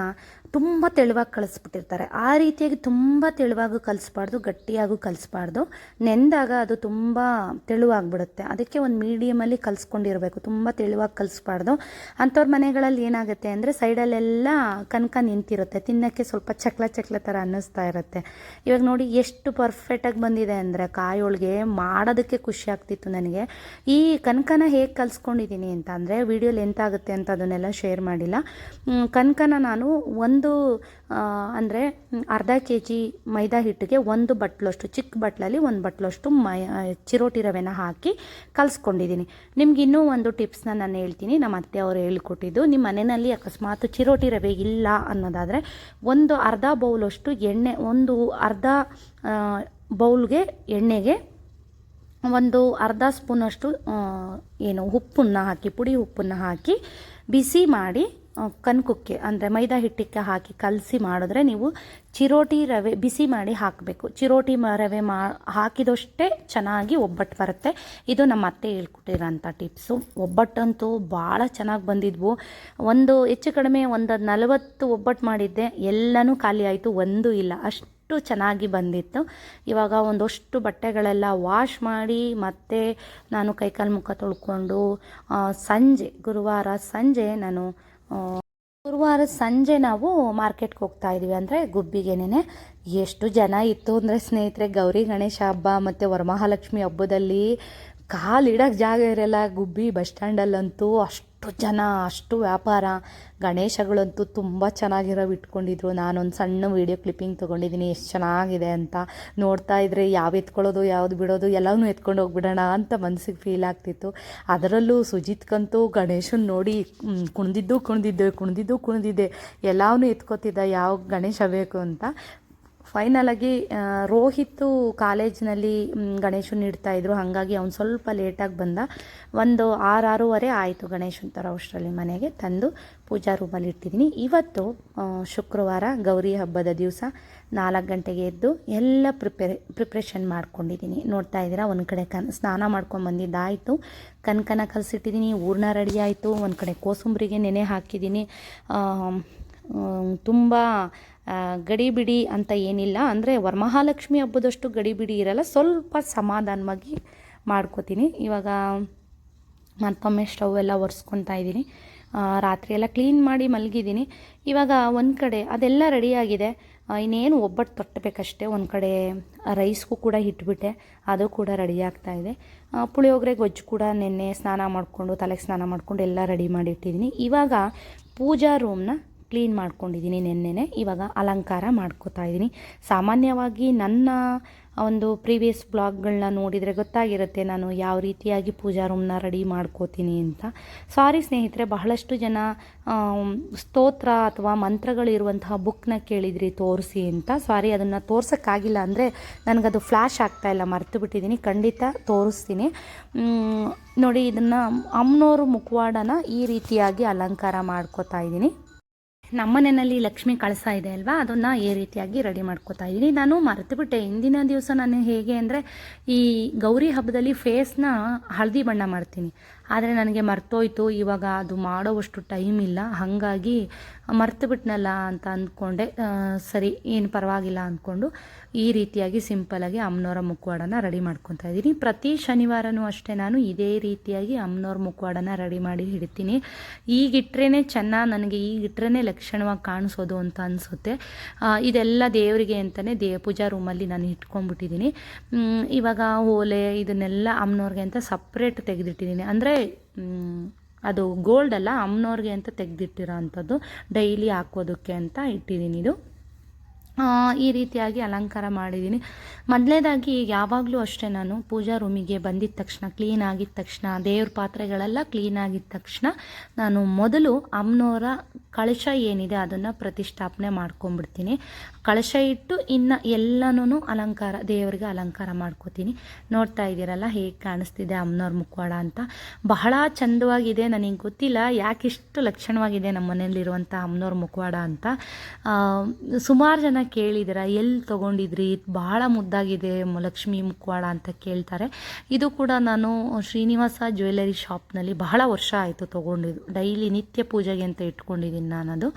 ತುಂಬ ತೆಳುವಾಗಿ ಕಲಿಸ್ಬಿಟ್ಟಿರ್ತಾರೆ. ಆ ರೀತಿಯಾಗಿ ತುಂಬ ತೆಳುವಾಗಿ ಕಲಿಸ್ಬಾರ್ದು, ಗಟ್ಟಿಯಾಗೂ ಕಲಿಸ್ಬಾರ್ದು. ನೆಂದಾಗ ಅದು ತುಂಬ ತೆಳುವಾಗ್ಬಿಡುತ್ತೆ. ಅದಕ್ಕೆ ಒಂದು ಮೀಡಿಯಮಲ್ಲಿ ಕಲಿಸ್ಕೊಂಡಿರಬೇಕು. ತುಂಬ ತೆಳುವಾಗಿ ಕಲಿಸ್ಬಾರ್ದು. ಅಂಥವ್ರ ಮನೆಗಳಲ್ಲಿ ಏನಾಗುತ್ತೆ ಅಂದರೆ ಸೈಡಲ್ಲೆಲ್ಲ ಕನಕ ನಿಂತಿರುತ್ತೆ. ತಿನ್ನೋಕ್ಕೆ ಸ್ವಲ್ಪ ಚಕ್ಲ ಚಕ್ಲ ಥರ ಅನ್ನಿಸ್ತಾ ಇರುತ್ತೆ. ಇವಾಗ ನೋಡಿ ಎಷ್ಟು ಪರ್ಫೆಕ್ಟಾಗಿ ಬಂದಿದೆ ಅಂದರೆ ಕಾಯೋಳಿಗೆ ಮಾಡೋದಕ್ಕೆ ಖುಷಿ ಆಗ್ತಿತ್ತು ನನಗೆ. ಈ ಕನಕನ ಹೇಗೆ ಕಲಿಸ್ಕೊಂಡಿದ್ದೀನಿ ಅಂತ ಅಂದರೆ ವಿಡಿಯೋ ಲೆಂತ್ ಆಗುತ್ತೆ ಅಂತ ಅದನ್ನೆಲ್ಲ ಶೇರ್ ಮಾಡಿಲ್ಲ. ಕನಕನ ನಾನು ಒಂದು ಅಂದರೆ ಅರ್ಧ ಕೆ ಜಿ ಮೈದಾ ಹಿಟ್ಟಿಗೆ ಒಂದು ಬಟ್ಲಷ್ಟು, ಚಿಕ್ಕ ಬಟ್ಲಲ್ಲಿ ಒಂದು ಬಟ್ಲಷ್ಟು ಮೈ ಚಿರೋಟಿ ರವೆನ ಹಾಕಿ ಕಲಿಸ್ಕೊಂಡಿದ್ದೀನಿ. ನಿಮ್ಗೆ ಇನ್ನೂ ಒಂದು ಟಿಪ್ಸ್ನ ನಾನು ಹೇಳ್ತೀನಿ. ನಮ್ಮ ಅತ್ತೆ ಅವರು ಹೇಳ್ಕೊಟ್ಟಿದ್ದು, ನಿಮ್ಮ ಮನೆಯಲ್ಲಿ ಅಕಸ್ಮಾತ್ ಚಿರೋಟಿ ರವೆ ಇಲ್ಲ ಅನ್ನೋದಾದರೆ, ಒಂದು ಅರ್ಧ ಬೌಲಷ್ಟು ಎಣ್ಣೆ, ಒಂದು ಅರ್ಧ ಬೌಲ್ಗೆ ಎಣ್ಣೆಗೆ ಒಂದು ಅರ್ಧ ಸ್ಪೂನಷ್ಟು ಏನು ಉಪ್ಪನ್ನು ಹಾಕಿ, ಪುಡಿ ಉಪ್ಪನ್ನು ಹಾಕಿ ಬಿಸಿ ಮಾಡಿ ಕನ್ಕುಕ್ಕೆ ಅಂದರೆ ಮೈದಾ ಹಿಟ್ಟಕ್ಕೆ ಹಾಕಿ ಕಲಸಿ ಮಾಡಿದ್ರೆ ನೀವು ಚಿರೋಟಿ ರವೆ ಬಿಸಿ ಮಾಡಿ ಹಾಕಬೇಕು. ಚಿರೋಟಿ ರವೆ ಮಾ, ಹಾಕಿದಷ್ಟೇ ಚೆನ್ನಾಗಿ ಒಬ್ಬಟ್ಟು ಬರುತ್ತೆ. ಇದು ನಮ್ಮ ಅತ್ತೆ ಹೇಳ್ಕೊಟ್ಟಿರೋಂಥ ಟಿಪ್ಸು. ಒಬ್ಬಟ್ಟಂತೂ ಭಾಳ ಚೆನ್ನಾಗಿ ಬಂದಿದ್ವು. ಒಂದು, ಹೆಚ್ಚು ಕಡಿಮೆ ಒಂದು ನಲವತ್ತು ಒಬ್ಬಟ್ಟು ಮಾಡಿದ್ದೆ. ಎಲ್ಲನೂ ಖಾಲಿ ಆಯಿತು, ಒಂದೂ ಇಲ್ಲ. ಅಷ್ಟು ಚೆನ್ನಾಗಿ ಬಂದಿತ್ತು. ಇವಾಗ ಒಂದಷ್ಟು ಬಟ್ಟೆಗಳೆಲ್ಲ ವಾಶ್ ಮಾಡಿ ಮತ್ತೆ ನಾನು ಕೈಕಾಲು ಮುಖ ತೊಳ್ಕೊಂಡು ಸಂಜೆ, ಗುರುವಾರ ಸಂಜೆ ನಾನು ಗುರುವಾರ ಸಂಜೆ ನಾವು ಮಾರ್ಕೆಟ್ಗೆ ಹೋಗ್ತಾ ಇದ್ದೀವಿ ಅಂದರೆ ಗುಬ್ಬಿಗೆನೇ ಎಷ್ಟು ಜನ ಇತ್ತು ಅಂದರೆ ಸ್ನೇಹಿತರೆ, ಗೌರಿ, ಗಣೇಶ ಹಬ್ಬ ಮತ್ತು ವರಮಹಾಲಕ್ಷ್ಮಿ ಹಬ್ಬದಲ್ಲಿ ಕಾಲಿಡಕ್ಕೆ ಜಾಗ ಇರಲ್ಲ. ಗುಬ್ಬಿ ಬಸ್ ಸ್ಟ್ಯಾಂಡಲ್ಲಂತೂ ಅಷ್ಟು ಜನ, ಅಷ್ಟು ವ್ಯಾಪಾರ. ಗಣೇಶಗಳಂತೂ ತುಂಬ ಚೆನ್ನಾಗಿರೋವು ಇಟ್ಕೊಂಡಿದ್ರು. ನಾನೊಂದು ಸಣ್ಣ ವೀಡಿಯೋ ಕ್ಲಿಪ್ಪಿಂಗ್ ತೊಗೊಂಡಿದ್ದೀನಿ ಎಷ್ಟು ಚೆನ್ನಾಗಿದೆ ಅಂತ ನೋಡ್ತಾ ಇದ್ರೆ ಯಾವ ಎತ್ಕೊಳ್ಳೋದು, ಯಾವ್ದು ಬಿಡೋದು ಎಲ್ಲವೂ ಎತ್ಕೊಂಡು ಹೋಗ್ಬಿಡೋಣ ಅಂತ ಮನಸ್ಸಿಗೆ ಫೀಲ್ ಆಗ್ತಿತ್ತು. ಅದರಲ್ಲೂ ಸುಜಿತ್ಕಂತೂ ಗಣೇಶನ್ ನೋಡಿ ಕುಣಿದಿದ್ದು ಕುಣಿದಿದ್ದೆ ಕುಣಿದಿದ್ದು ಕುಣಿದಿದ್ದೆ. ಎಲ್ಲವೂ ಎತ್ಕೋತಿದ್ದ. ಯಾವ ಗಣೇಶ ಬೇಕು? ಅಂತ ಫೈನಲಾಗಿ ರೋಹಿತ್ ಕಾಲೇಜ್ನಲ್ಲಿ ಗಣೇಶನ್ ಇಡ್ತಾ ಇದ್ರು. ಹಾಗಾಗಿ ಅವ್ನು ಸ್ವಲ್ಪ ಲೇಟಾಗಿ ಬಂದ. ಒಂದು ಆರು ಆರೂವರೆ ಆಯಿತು ಗಣೇಶನ್ ಥರ ಅಷ್ಟರಲ್ಲಿ ಮನೆಗೆ ತಂದು ಪೂಜಾ ರೂಮಲ್ಲಿ ಇಟ್ಟಿದ್ದೀನಿ ಇವತ್ತು ಶುಕ್ರವಾರ ಗೌರಿ ಹಬ್ಬದ ದಿವಸ ನಾಲ್ಕು ಗಂಟೆಗೆ ಎದ್ದು ಎಲ್ಲ ಪ್ರಿಪೇರ್ ಪ್ರಿಪ್ರೇಷನ್ ಮಾಡ್ಕೊಂಡಿದ್ದೀನಿ ನೋಡ್ತಾ ಇದ್ದೀರಾ, ಒಂದು ಕಡೆ ಕನ್, ಸ್ನಾನ ಮಾಡ್ಕೊಂಡು ಬಂದಿದ್ದಾಯಿತು ಕನಕನ ಕಲಸಿಟ್ಟಿದ್ದೀನಿ ಹೂರ್ಣ ರೆಡಿ ಆಯಿತು. ಒಂದು ಕಡೆ ಕೋಸಂಬರಿಗೆ ನೆನೆ ಹಾಕಿದ್ದೀನಿ ತುಂಬ ಗಡಿಬಿಡಿ ಅಂತ ಏನಿಲ್ಲ. ಅಂದರೆ ವರಮಹಾಲಕ್ಷ್ಮಿ ಹಬ್ಬದಷ್ಟು ಗಡಿಬಿಡಿ ಇರಲ್ಲ. ಸ್ವಲ್ಪ ಸಮಾಧಾನವಾಗಿ ಮಾಡ್ಕೋತೀನಿ. ಇವಾಗ ಮತ್ತೊಮ್ಮೆ ಸ್ಟವ್ ಎಲ್ಲ ಒರೆಸ್ಕೊತಾ ಇದ್ದೀನಿ. ರಾತ್ರಿ ಎಲ್ಲ ಕ್ಲೀನ್ ಮಾಡಿ ಮಲಗಿದ್ದೀನಿ. ಇವಾಗ ಒಂದು ಕಡೆ ಅದೆಲ್ಲ ರೆಡಿಯಾಗಿದೆ ಇನ್ನೇನು ಒಬ್ಬಟ್ಟು ತೊಟ್ಟಬೇಕಷ್ಟೇ. ಒಂದು ಕಡೆ ರೈಸ್ಗೂ ಕೂಡ ಇಟ್ಬಿಟ್ಟೆ. ಅದು ಕೂಡ ರೆಡಿ ಆಗ್ತಾ ಇದೆ. ಪುಳಿಯೋಗ್ರೆ, ಗೊಜ್ಜು ಕೂಡ ನಿನ್ನೆ ಸ್ನಾನ ಮಾಡಿಕೊಂಡು, ತಲೆಗೆ ಸ್ನಾನ ಮಾಡಿಕೊಂಡು ಎಲ್ಲ ರೆಡಿ ಮಾಡಿ ಇಟ್ಟಿದ್ದೀನಿ. ಇವಾಗ ಪೂಜಾ ರೂಮ್ನ ಕ್ಲೀನ್ ಮಾಡ್ಕೊಂಡಿದ್ದೀನಿ ನೆನ್ನೆನೆ. ಇವಾಗ ಅಲಂಕಾರ ಮಾಡ್ಕೋತಾ ಇದ್ದೀನಿ. ಸಾಮಾನ್ಯವಾಗಿ ನನ್ನ ಒಂದು ಪ್ರೀವಿಯಸ್ ಬ್ಲಾಗ್ಗಳನ್ನ ನೋಡಿದರೆ ಗೊತ್ತಾಗಿರುತ್ತೆ ನಾನು ಯಾವ ರೀತಿಯಾಗಿ ಪೂಜಾ ರೂಮ್ನ ರೆಡಿ ಮಾಡ್ಕೋತೀನಿ ಅಂತ. ಸಾರಿ ಸ್ನೇಹಿತರೆ, ಬಹಳಷ್ಟು ಜನ ಸ್ತೋತ್ರ ಅಥವಾ ಮಂತ್ರಗಳಿರುವಂತಹ ಬುಕ್ನ ಕೇಳಿದ್ರಿ ತೋರಿಸಿ ಅಂತ. ಸಾರಿ ಅದನ್ನು ತೋರ್ಸೋಕ್ಕಾಗಿಲ್ಲ ಅಂದರೆ ನನಗದು ಫ್ಲ್ಯಾಶ್ ಆಗ್ತಾ ಇಲ್ಲ ಮರ್ತು ಬಿಟ್ಟಿದ್ದೀನಿ ಖಂಡಿತ ತೋರಿಸ್ತೀನಿ. ನೋಡಿ, ಇದನ್ನು ಅಮ್ಮನೋರು ಮುಖವಾಡನ ಈ ರೀತಿಯಾಗಿ ಅಲಂಕಾರ ಮಾಡ್ಕೋತಾ ಇದ್ದೀನಿ. ನಮ್ಮನೆಯಲ್ಲಿ ಲಕ್ಷ್ಮಿ ಕಳಸ ಇದೆ ಅಲ್ವಾ? ಅದನ್ನು ಈ ರೀತಿಯಾಗಿ ರೆಡಿ ಮಾಡ್ಕೋತಾ ಇದ್ದೀನಿ ನಾನು ಮರೆತುಬಿಟ್ಟೆ ಇಂದಿನ ದಿವಸ ನಾನು ಹೇಗೆ ಅಂದರೆ ಈ ಗೌರಿ ಹಬ್ಬದಲ್ಲಿ ಫೇಸ್ನ ಹಳದಿ ಬಣ್ಣ ಮಾಡ್ತೀನಿ. ಆದರೆ ನನಗೆ ಮರ್ತೋಯ್ತು, ಇವಾಗ ಅದು ಮಾಡೋವಷ್ಟು ಟೈಮ್ ಇಲ್ಲ. ಹಾಗಾಗಿ ಮರ್ತು ಬಿಟ್ನಲ್ಲ ಅಂತ ಅಂದ್ಕೊಂಡೆ. ಸರಿ, ಏನು ಪರವಾಗಿಲ್ಲ ಅಂದ್ಕೊಂಡು ಈ ರೀತಿಯಾಗಿ ಸಿಂಪಲಾಗಿ ಅಮ್ಮನವರ ಮುಖವಾಡನ ರೆಡಿ ಮಾಡ್ಕೊತಾ ಇದ್ದೀನಿ. ಪ್ರತಿ ಶನಿವಾರನೂ ಅಷ್ಟೇ ನಾನು ಇದೇ ರೀತಿಯಾಗಿ ಅಮ್ಮನವ್ರ ಮುಖವಾಡನ ರೆಡಿ ಮಾಡಿ ಇಡ್ತೀನಿ. ಈಗಿಟ್ರೇ ಚೆನ್ನಾಗಿ ನನಗೆ ಈಗಿಟ್ರೇ ಲಕ್ಷಣವಾಗಿ ಕಾಣಿಸೋದು ಅಂತ ಅನಿಸುತ್ತೆ. ಇದೆಲ್ಲ ದೇವರಿಗೆ ಅಂತಲೇ ದೇ, ಪೂಜಾ ರೂಮಲ್ಲಿ ನಾನು ಇಟ್ಕೊಂಡ್ಬಿಟ್ಟಿದ್ದೀನಿ. ಇವಾಗ ಓಲೆ ಇದನ್ನೆಲ್ಲ ಅಮ್ಮನವ್ರಿಗೆ ಅಂತ ಸಪ್ರೇಟ್ ತೆಗೆದಿಟ್ಟಿದ್ದೀನಿ. ಅಂದರೆ ಅದು ಗೋಲ್ಡ್ ಅಲ್ಲ ಅಮ್ಮನವ್ರಿಗೆ ಅಂತ ತೆಗೆದಿಟ್ಟಿರೋ ಅಂಥದ್ದು. ಡೈಲಿ ಹಾಕೋದಕ್ಕೆ ಅಂತ ಇಟ್ಟಿದ್ದೀನಿ ಇದು. ಈ ರೀತಿಯಾಗಿ ಅಲಂಕಾರ ಮಾಡಿದ್ದೀನಿ. ಮೊದಲನೇದಾಗಿ ಯಾವಾಗಲೂ ಅಷ್ಟೇ ನಾನು ಪೂಜಾ ರೂಮಿಗೆ ಬಂದಿದ್ದ ತಕ್ಷಣ ಕ್ಲೀನ್ ಆಗಿದ ತಕ್ಷಣ, ದೇವ್ರ ಪಾತ್ರೆಗಳೆಲ್ಲ ಕ್ಲೀನ್ ಆಗಿದ ತಕ್ಷಣ ನಾನು ಮೊದಲು ಅಮ್ಮನವರ ಕಳಶ ಏನಿದೆ ಅದನ್ನು ಪ್ರತಿಷ್ಠಾಪನೆ ಮಾಡ್ಕೊಂಡ್ಬಿಡ್ತೀನಿ. ಕಳಶ ಇಟ್ಟು ಇನ್ನು ಎಲ್ಲನೂ ಅಲಂಕಾರ, ದೇವರಿಗೆ ಅಲಂಕಾರ ಮಾಡ್ಕೋತೀನಿ. ನೋಡ್ತಾ ಇದ್ದೀರಲ್ಲ, ಹೇಗೆ ಕಾಣಿಸ್ತಿದೆ ಅಮ್ಮನವ್ರ ಮುಖವಾಡ ಅಂತ. ಬಹಳ ಚಂದವಾಗಿದೆ, ನನಗೆ ಗೊತ್ತಿಲ್ಲ ಯಾಕಿಷ್ಟು ಲಕ್ಷಣವಾಗಿದೆ ನಮ್ಮ ಮನೆಯಲ್ಲಿರುವಂಥ ಅಮ್ಮನವ್ರ ಮುಖವಾಡ ಅಂತ. ಸುಮಾರು ಜನ ಕೇಳಿದಿರ ಎಲ್ಲಿ ತೊಗೊಂಡಿದ್ರಿ? ಬಹಳ ಮುದ್ದಾಗಿದೆ ಲಕ್ಷ್ಮಿ ಮುಖವಾಡ ಅಂತ ಕೇಳ್ತಾರೆ. ಇದು ಕೂಡ ನಾನು ಶ್ರೀನಿವಾಸ ಜ್ಯುವೆಲ್ಲರಿ ಶಾಪ್ನಲ್ಲಿ ಬಹಳ ವರ್ಷ ಆಯಿತು ತೊಗೊಂಡಿದ್ದು. ಡೈಲಿ ನಿತ್ಯ ಪೂಜೆಗೆ ಅಂತ ಇಟ್ಕೊಂಡಿದ್ದೀನಿ ಅದು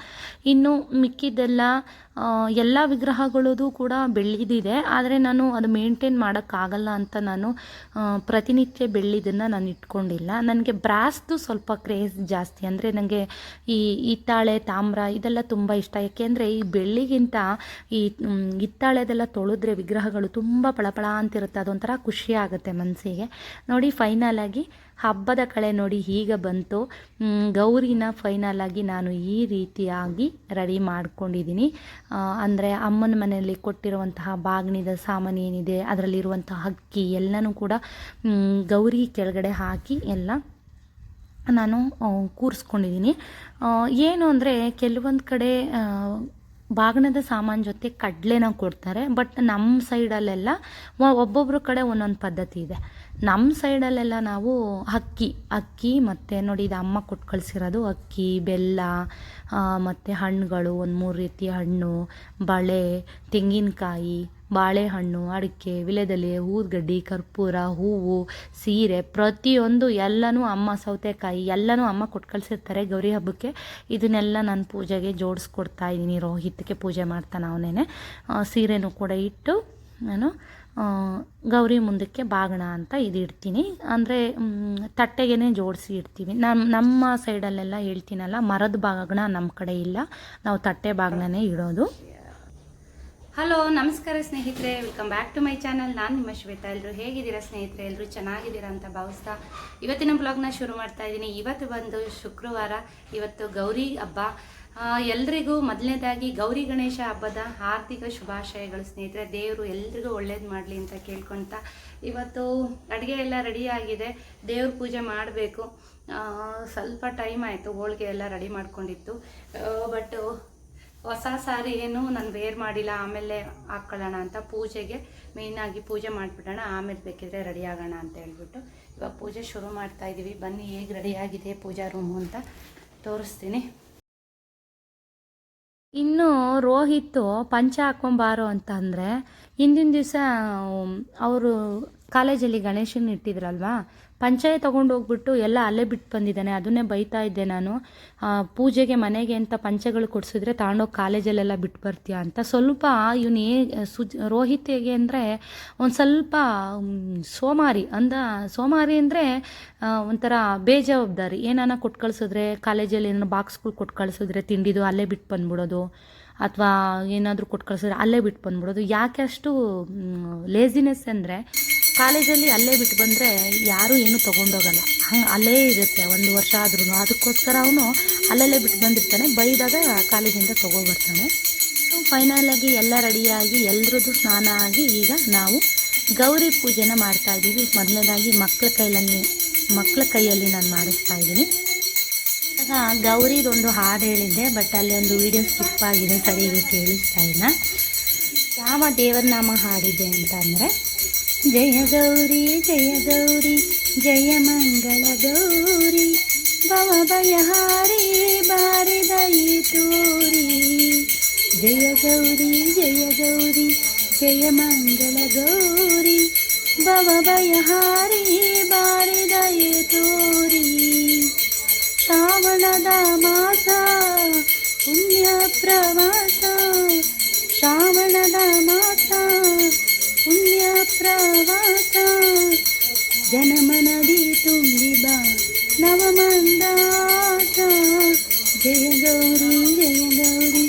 ಇನ್ನು ಮಿಕ್ಕಿದ್ದೆಲ್ಲ ಎಲ್ಲ ವಿಗ್ರಹಗಳದು ಕೂಡ ಬೆಳ್ಳಿದಿದೆ ಆದರೆ ನಾನು ಅದು ಮೇಂಟೈನ್ ಮಾಡೋಕ್ಕಾಗಲ್ಲ ಅಂತ ನಾನು ಪ್ರತಿನಿತ್ಯ ಬೆಳ್ಳಿದನ್ನು ನಾನು ಇಟ್ಕೊಂಡಿಲ್ಲ. ನನಗೆ ಬ್ರಾಸ್ದು ಸ್ವಲ್ಪ ಕ್ರೇಜ್ ಜಾಸ್ತಿ. ಅಂದರೆ ನನಗೆ ಈ ಹಿತ್ತಾಳೆ, ತಾಮ್ರ ಇದೆಲ್ಲ ತುಂಬ ಇಷ್ಟ. ಯಾಕೆಂದರೆ ಈ ಬೆಳ್ಳಿಗಿಂತ ಈ ಹಿತ್ತಾಳೆದೆಲ್ಲ ತೊಳೆದ್ರೆ ವಿಗ್ರಹಗಳು ತುಂಬ ಪಳಪಳ ಅಂತಿರುತ್ತೆ. ಅದೊಂಥರ ಖುಷಿ ಆಗುತ್ತೆ ಮನಸ್ಸಿಗೆ ನೋಡಿ ಫೈನಲ್ ಆಗಿ ಹಬ್ಬದ ಕಳೆ ನೋಡಿ ಈಗ ಬಂತು. ಗೌರಿನ ಫೈನಲ್ ಆಗಿ ನಾನು ಈ ರೀತಿಯಾಗಿ ರೆಡಿ ಮಾಡ್ಕೊಂಡಿದ್ದೀನಿ. ಅಂದರೆ ಅಮ್ಮನ ಮನೆಯಲ್ಲಿ ಕೊಟ್ಟಿರುವಂತಹ ಬಾಗಿನಿದ ಸಾಮಾನು ಏನಿದೆ, ಅದರಲ್ಲಿರುವಂತಹ ಹಕ್ಕಿ ಎಲ್ಲನೂ ಕೂಡ ಗೌರಿ ಕೆಳಗಡೆ ಹಾಕಿ ಎಲ್ಲ ನಾನು ಕೂರಿಸ್ಕೊಂಡಿದ್ದೀನಿ ಏನು ಅಂದರೆ ಕೆಲವೊಂದು ಕಡೆ ಬಾಗಣದ ಸಾಮಾನು ಜೊತೆ ಕಡಲೆನ ಕೊಡ್ತಾರೆ, ಬಟ್ ನಮ್ಮ ಸೈಡಲ್ಲೆಲ್ಲ ಒಬ್ಬೊಬ್ಬರ ಕಡೆ ಒಂದೊಂದು ಪದ್ಧತಿ ಇದೆ. ನಮ್ಮ ಸೈಡಲ್ಲೆಲ್ಲ ನಾವು ಅಕ್ಕಿ ಅಕ್ಕಿ ಮತ್ತು ನೋಡಿ ಇದು ಅಮ್ಮ ಕೊಟ್ಟು ಕಳಿಸಿರೋದು ಅಕ್ಕಿ, ಬೆಲ್ಲ ಮತ್ತು ಹಣ್ಣುಗಳು, ಒಂದು ಮೂರು ರೀತಿಯ ಹಣ್ಣು, ಬಳೆ, ತೆಂಗಿನಕಾಯಿ, ಬಾಳೆಹಣ್ಣು, ಅಡಿಕೆ ವಿಲೆದೆಲೆ ಊದ್ಗಡ್ಡಿ, ಕರ್ಪೂರ, ಹೂವು, ಸೀರೆ ಪ್ರತಿಯೊಂದು ಎಲ್ಲನೂ ಅಮ್ಮ ಸೌತೆಕಾಯಿ ಎಲ್ಲನೂ ಅಮ್ಮ ಕೊಟ್ಟು ಕಳಿಸಿರ್ತಾರೆ ಗೌರಿ ಹಬ್ಬಕ್ಕೆ. ಇದನ್ನೆಲ್ಲ ನಾನು ಪೂಜೆಗೆ ಜೋಡಿಸ್ಕೊಡ್ತಾ ಇದ್ದೀನಿ. ರೋಹಿತ್ಗೆ ಪೂಜೆ ಮಾಡ್ತಾನೆ ಅವನೇನೆ. ಸೀರೆನೂ ಕೂಡ ಇಟ್ಟು ನಾನು ಗೌರಿ ಮುಂದಕ್ಕೆ ಬಾಗಣ ಅಂತ ಇದು ಇಡ್ತೀನಿ ಅಂದರೆ ತಟ್ಟೆಗೇ ಜೋಡಿಸಿ ಇಡ್ತೀವಿ. ನಮ್ಮ ನಮ್ಮ ಸೈಡಲ್ಲೆಲ್ಲ ಹೇಳ್ತೀನಲ್ಲ, ಮರದ ಬಾಗಣ ನಮ್ಮ ಕಡೆ ಇಲ್ಲ. ನಾವು ತಟ್ಟೆ ಬಾಗಣನೇ ಇಡೋದು. ಹಲೋ, ನಮಸ್ಕಾರ ಸ್ನೇಹಿತರೆ. Welcome back to my channel ನಾನು ನಿಮ್ಮ ಶ್ವೇತಾ ಎಲ್ಲರೂ ಹೇಗಿದ್ದೀರಾ ಸ್ನೇಹಿತರೆ? ಎಲ್ಲರೂ ಚೆನ್ನಾಗಿದ್ದೀರಾ ಅಂತ ಭಾವಿಸ್ತಾ ಇವತ್ತಿನ ಬ್ಲಾಗ್ನ ಶುರು ಮಾಡ್ತಾ ಇದ್ದೀನಿ. ಇವತ್ತು ಬಂದು ಶುಕ್ರವಾರ. ಇವತ್ತು ಗೌರಿ ಹಬ್ಬ. ಎಲ್ರಿಗೂ ಮೊದಲನೇದಾಗಿ ಗೌರಿ ಗಣೇಶ ಹಬ್ಬದ ಆರ್ಥಿಕ ಶುಭಾಶಯಗಳು ಸ್ನೇಹಿತರೆ. ದೇವರು ಎಲ್ರಿಗೂ ಒಳ್ಳೇದು ಮಾಡಲಿ ಅಂತ ಕೇಳ್ಕೊಳ್ತಾ ಇವತ್ತು ಅಡುಗೆ ಎಲ್ಲ ರೆಡಿ ಆಗಿದೆ. ದೇವ್ರ ಪೂಜೆ ಮಾಡಬೇಕು. ಸ್ವಲ್ಪ ಟೈಮ್ ಆಯಿತು, ಹೋಳಿಗೆ ಎಲ್ಲ ರೆಡಿ ಮಾಡ್ಕೊಂಡಿತ್ತು. ಬಟ್ ಹೊಸ ಸಾರಿ ಏನು ನಾನು ವೇರ್ ಮಾಡಿಲ್ಲ, ಆಮೇಲೆ ಹಾಕ್ಕೊಳ್ಳೋಣ ಅಂತ ಪೂಜೆಗೆ ಮೇಯ್ನಾಗಿ ಪೂಜೆ ಮಾಡಿಬಿಡೋಣ, ಆಮೇಲೆ ಬೇಕಿದ್ರೆ ರೆಡಿ ಆಗೋಣ ಅಂತ ಹೇಳ್ಬಿಟ್ಟು ಇವಾಗ ಪೂಜೆ ಶುರು ಮಾಡ್ತಾ ಇದ್ದೀವಿ ಬನ್ನಿ ಹೇಗೆ ರೆಡಿಯಾಗಿದೆ ಪೂಜಾ ರೂಮು ಅಂತ ತೋರಿಸ್ತೀನಿ. ಇನ್ನು ರೋಹಿತ್ ಪಂಚ ಹಾಕೊಂಬಾರೋ ಅಂತ ಅಂದರೆ ಹಿಂದಿನ ದಿವಸ ಅವರು ಕಾಲೇಜಲ್ಲಿ ಗಣೇಶನ ಇಟ್ಟಿದ್ರಲ್ವಾ ಪಂಚಾಯತ್ ತೊಗೊಂಡು ಹೋಗ್ಬಿಟ್ಟು ಎಲ್ಲ ಅಲ್ಲೇ ಬಿಟ್ಟು ಬಂದಿದ್ದಾನೆ. ಅದನ್ನೇ ಬೈತಾ ಇದ್ದೆ ನಾನು. ಪೂಜೆಗೆ ಮನೆಗೆ ಅಂತ ಪಂಚಗಳು ಕೊಡಿಸಿದ್ರೆ ತಗೊಂಡೋಗಿ ಕಾಲೇಜಲ್ಲೆಲ್ಲ ಬಿಟ್ಟು ಬರ್ತೀಯ ಅಂತ. ಸ್ವಲ್ಪ ಇವನು ಏ, ಸುಜ್ ರೋಹಿತ್ ಹೇಗೆ ಅಂದರೆ ಒಂದು ಸ್ವಲ್ಪ ಸೋಮಾರಿ ಅಂದ, ಸೋಮಾರಿ ಅಂದರೆ ಒಂಥರ ಬೇಜವಾಬ್ದಾರಿ. ಏನಾನ ಕೊಟ್ಟು ಕಳಿಸಿದ್ರೆ, ಕಾಲೇಜಲ್ಲಿ ಏನೋ ಬಾಕ್ಸ್ಗಳು ಕೊಟ್ಟು ಕಳಿಸಿದ್ರೆ ತಿಂಡಿದು ಅಲ್ಲೇ ಬಿಟ್ಟು ಬಂದ್ಬಿಡೋದು. ಅಥವಾ ಏನಾದರೂ ಕೊಟ್ಟು ಕಳಿಸಿದ್ರೆ ಅಲ್ಲೇ ಬಿಟ್ಟು ಬಂದ್ಬಿಡೋದು. ಯಾಕೆ ಅಷ್ಟು ಲೇಸಿನೆಸ್ ಅಂದರೆ ಕಾಲೇಜಲ್ಲಿ ಅಲ್ಲೇ ಬಿಟ್ಟು ಬಂದರೆ ಯಾರೂ ಏನೂ ತೊಗೊಂಡೋಗಲ್ಲ. ಹಂಗೆ ಅಲ್ಲೇ ಇರುತ್ತೆ, ಒಂದು ವರ್ಷ ಆದ್ರೂ. ಅದಕ್ಕೋಸ್ಕರ ಅವನು ಅಲ್ಲಲ್ಲೇ ಬಿಟ್ಟು ಬಂದಿರ್ತಾನೆ, ಬೈದಾಗ ಕಾಲೇಜಿಂದ ತೊಗೊಬರ್ತಾನೆ. ಫೈನಲಾಗಿ ಎಲ್ಲ ರೆಡಿಯಾಗಿ, ಎಲ್ರದ್ದು ಸ್ನಾನ ಆಗಿ ಈಗ ನಾವು ಗೌರಿ ಪೂಜೆನ ಮಾಡ್ತಾ ಇದ್ದೀವಿ. ಮೊದಲನೇದಾಗಿ ಮಕ್ಕಳ ಕೈಯಲ್ಲಿ ಮಕ್ಕಳ ಕೈಯಲ್ಲಿ ನಾನು ಮಾಡಿಸ್ತಾ ಇದ್ದೀನಿ. ಗೌರಿದೊಂದು ಹಾಡು ಹೇಳಿದ್ದೆ, ಬಟ್ ಅಲ್ಲಿ ಒಂದು ವಿಡಿಯೋ ಸ್ಕಿಪ್ ಆಗಿದೆ, ಸರಿಯಾಗಿ ಕೇಳಿಸ್ತಾ ಇಲ್ಲ. ಯಾವ ದೇವರ ನಾಮ ಹಾಡಿದೆ ಅಂತ ಅಂದರೆ ಜಯ ಗೌರಿ ಜಯ ಗೌರಿ ಜಯ ಮಂಗಳ ಗೌರಿ ಭವ ಭಯಹಾರಿ ಬಾರಿದಯಿ ತೋರಿ ಜಯ ಗೌರಿ ಜಯ ಗೌರಿ ಜಯ ಮಂಗಳ ಗೌರಿ ಭವ ಭಯಹಾರಿ ಬಾರಿದಯಿ ತೋರಿ ಶ್ರಾವಣದ ಮಾಸ ಪುಣ್ಯ ಪ್ರವಾಸ ಶ್ರಾವಣದ ಮಾಸ ಪುಣ್ಯ ಪ್ರವಾಸ ಜನಮನದಿ ತುಂಬಿದ ನವಮಂದಾಸ ಜಯ ಗೌರಿ ಜಯ ಗೌರಿ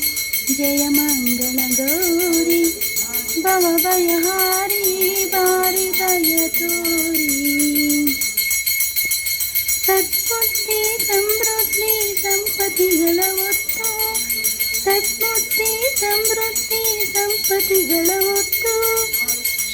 ಜಯ ಮಂಗಳ ಗೌರಿ ಭವ ಭಯಹಾರಿ ಬಾರಿ ದಯ ತೋರಿ ಸದ್ಬುದ್ಧಿ ಸಮೃದ್ಧಿ ಸಂಪತ್ತಿಗಳ ಒತ್ತು ಸದ್ಬುದ್ಧಿ ಸಮೃದ್ಧಿ ಸಂಪತ್ತಿಗಳ ಒತ್ತು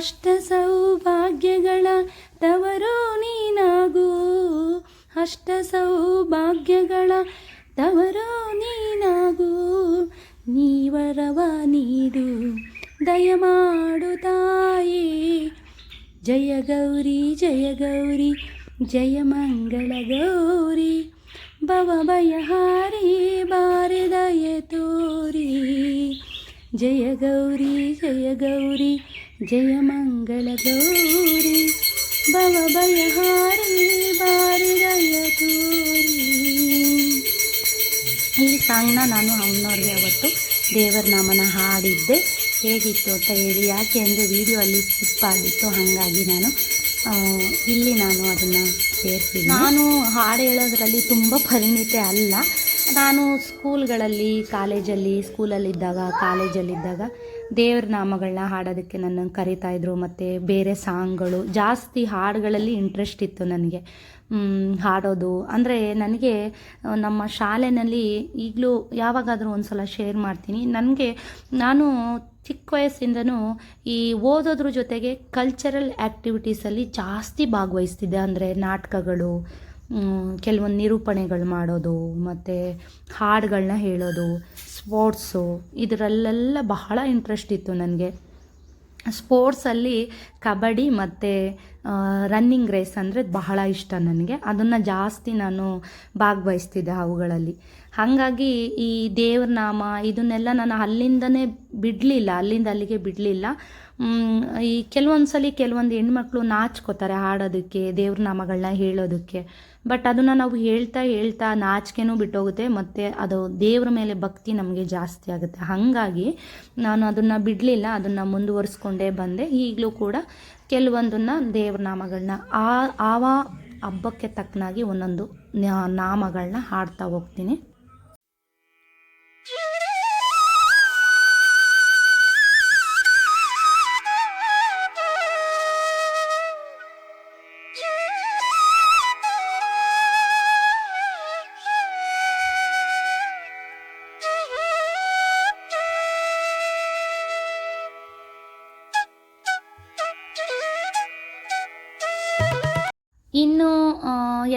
ಅಷ್ಟ ಸೌಭಾಗ್ಯಗಳ ತವರೋ ನೀನಾಗು. ಅಷ್ಟ ಸೌಭಾಗ್ಯಗಳ ತವರೋ ನೀನಾಗು. ನೀವರವ ನೀಡು ದಯಮಾಡು ತಾಯಿ. ಜಯ ಗೌರಿ ಜಯ ಗೌರಿ, ಜಯ ಮಂಗಳ ಗೌರಿ. ಭವ ಭಯಹಾರಿ ಬಾರಿ ದಯ ತೋರಿ. ಜಯ ಗೌರಿ ಜಯ ಗೌರಿ ಜಯ ಮಂಗಳ ಗೌರಿ ಭವ ಹಾರಿ ಬಾರಿ ತೋರಿ. ಈ ಸಾಂಗ್ನ ನಾನು ಅಮ್ಮನವ್ರಿಗೆ ಅವತ್ತು ದೇವರ ನಾಮನ ಹಾಡಿದ್ದೆ. ಹೇಗಿತ್ತು ಅಂತ ಹೇಳಿ, ಯಾಕೆ ಅಂದರೆ ವಿಡಿಯೋ ಅಲ್ಲಿ ಸ್ಕಿಪ್ ಆಗಿತ್ತು, ಹಾಗಾಗಿ ನಾನು ಇಲ್ಲಿ ನಾನು ಅದನ್ನು ಸೇರಿಸಿದ್ದೀನಿ ನಾನು ಹಾಡು ಹೇಳೋದ್ರಲ್ಲಿ ತುಂಬ ಪರಿಣಿತಿ ಅಲ್ಲ. ನಾನು ಸ್ಕೂಲ್ಗಳಲ್ಲಿ ಕಾಲೇಜಲ್ಲಿ ಸ್ಕೂಲಲ್ಲಿದ್ದಾಗ ಕಾಲೇಜಲ್ಲಿದ್ದಾಗ ದೇವ್ರ ನಾಮಗಳನ್ನ ಹಾಡೋದಕ್ಕೆ ನನ್ನನ್ನು ಕರಿತಾ ಇದ್ರು, ಮತ್ತು ಬೇರೆ ಸಾಂಗ್ಗಳು, ಜಾಸ್ತಿ ಹಾಡುಗಳಲ್ಲಿ ಇಂಟ್ರೆಸ್ಟ್ ಇತ್ತು ನನಗೆ. ಹಾಡೋದು. ಅಂದರೆ ನನಗೆ ನಮ್ಮ ಶಾಲೆಯಲ್ಲಿ ಈಗಲೂ ಯಾವಾಗಾದರೂ ಒಂದು ಸಲ ಶೇರ್ ಮಾಡ್ತೀನಿ. ನನಗೆ, ನಾನು ಚಿಕ್ಕ ವಯಸ್ಸಿಂದನೂ ಈ ಓದೋದ್ರ ಜೊತೆಗೆ ಕಲ್ಚರಲ್ ಆ್ಯಕ್ಟಿವಿಟೀಸಲ್ಲಿ ಜಾಸ್ತಿ ಭಾಗವಹಿಸ್ತಿದ್ದೆ. ಅಂದರೆ ನಾಟಕಗಳು ಕೆಲವೊಂದು ನಿರೂಪಣೆಗಳು ಮಾಡೋದು, ಮತ್ತು ಹಾಡುಗಳನ್ನ ಹೇಳೋದು, ಸ್ಪೋರ್ಟ್ಸು, ಇದರಲ್ಲೆಲ್ಲ ಬಹಳ ಇಂಟ್ರೆಸ್ಟ್ ಇತ್ತು ನನಗೆ. ಸ್ಪೋರ್ಟ್ಸಲ್ಲಿ ಕಬಡ್ಡಿ ಮತ್ತು ರನ್ನಿಂಗ್ ರೇಸ್ ಅಂದರೆ ಬಹಳ ಇಷ್ಟ ನನಗೆ. ಅದನ್ನು ಜಾಸ್ತಿ ನಾನು ಭಾಗವಹಿಸ್ತಿದ್ದೆ ಅವುಗಳಲ್ಲಿ. ಹಾಗಾಗಿ ಈ ದೇವ್ರನಾಮ ಇದನ್ನೆಲ್ಲ ನಾನು ಅಲ್ಲಿಂದನೇ ಬಿಡಲಿಲ್ಲ, ಅಲ್ಲಿಂದ ಅಲ್ಲಿಗೆ ಬಿಡಲಿಲ್ಲ. ಈ ಕೆಲವೊಂದು ಸಲ ಕೆಲವೊಂದು ಹೆಣ್ಮಕ್ಳು ನಾಚ್ಕೋತಾರೆ ಹಾಡೋದಕ್ಕೆ ದೇವ್ರ ನಾಮಗಳನ್ನ ಹೇಳೋದಕ್ಕೆ. ಬಟ್ ಅದನ್ನು ನಾವು ಹೇಳ್ತಾ ಹೇಳ್ತಾ ನಾಚಿಕೆನೂ ಬಿಟ್ಟೋಗುತ್ತೆ ಮತ್ತು ಅದು ದೇವ್ರ ಮೇಲೆ ಭಕ್ತಿ ನಮಗೆ ಜಾಸ್ತಿ ಆಗುತ್ತೆ. ಹಾಗಾಗಿ ನಾನು ಅದನ್ನು ಬಿಡಲಿಲ್ಲ, ಅದನ್ನು ಮುಂದುವರಿಸ್ಕೊಂಡೇ ಬಂದೆ. ಈಗಲೂ ಕೂಡ ಕೆಲವೊಂದನ್ನು ದೇವ್ರ ನಾಮಗಳನ್ನ ಆ, ಆವಾ ಹಬ್ಬಕ್ಕೆ ತಕ್ಕನಾಗಿ ಒಂದೊಂದು ನಾಮಗಳನ್ನ ಹಾಡ್ತಾ ಹೋಗ್ತೀನಿ. ಇನ್ನು ಆ,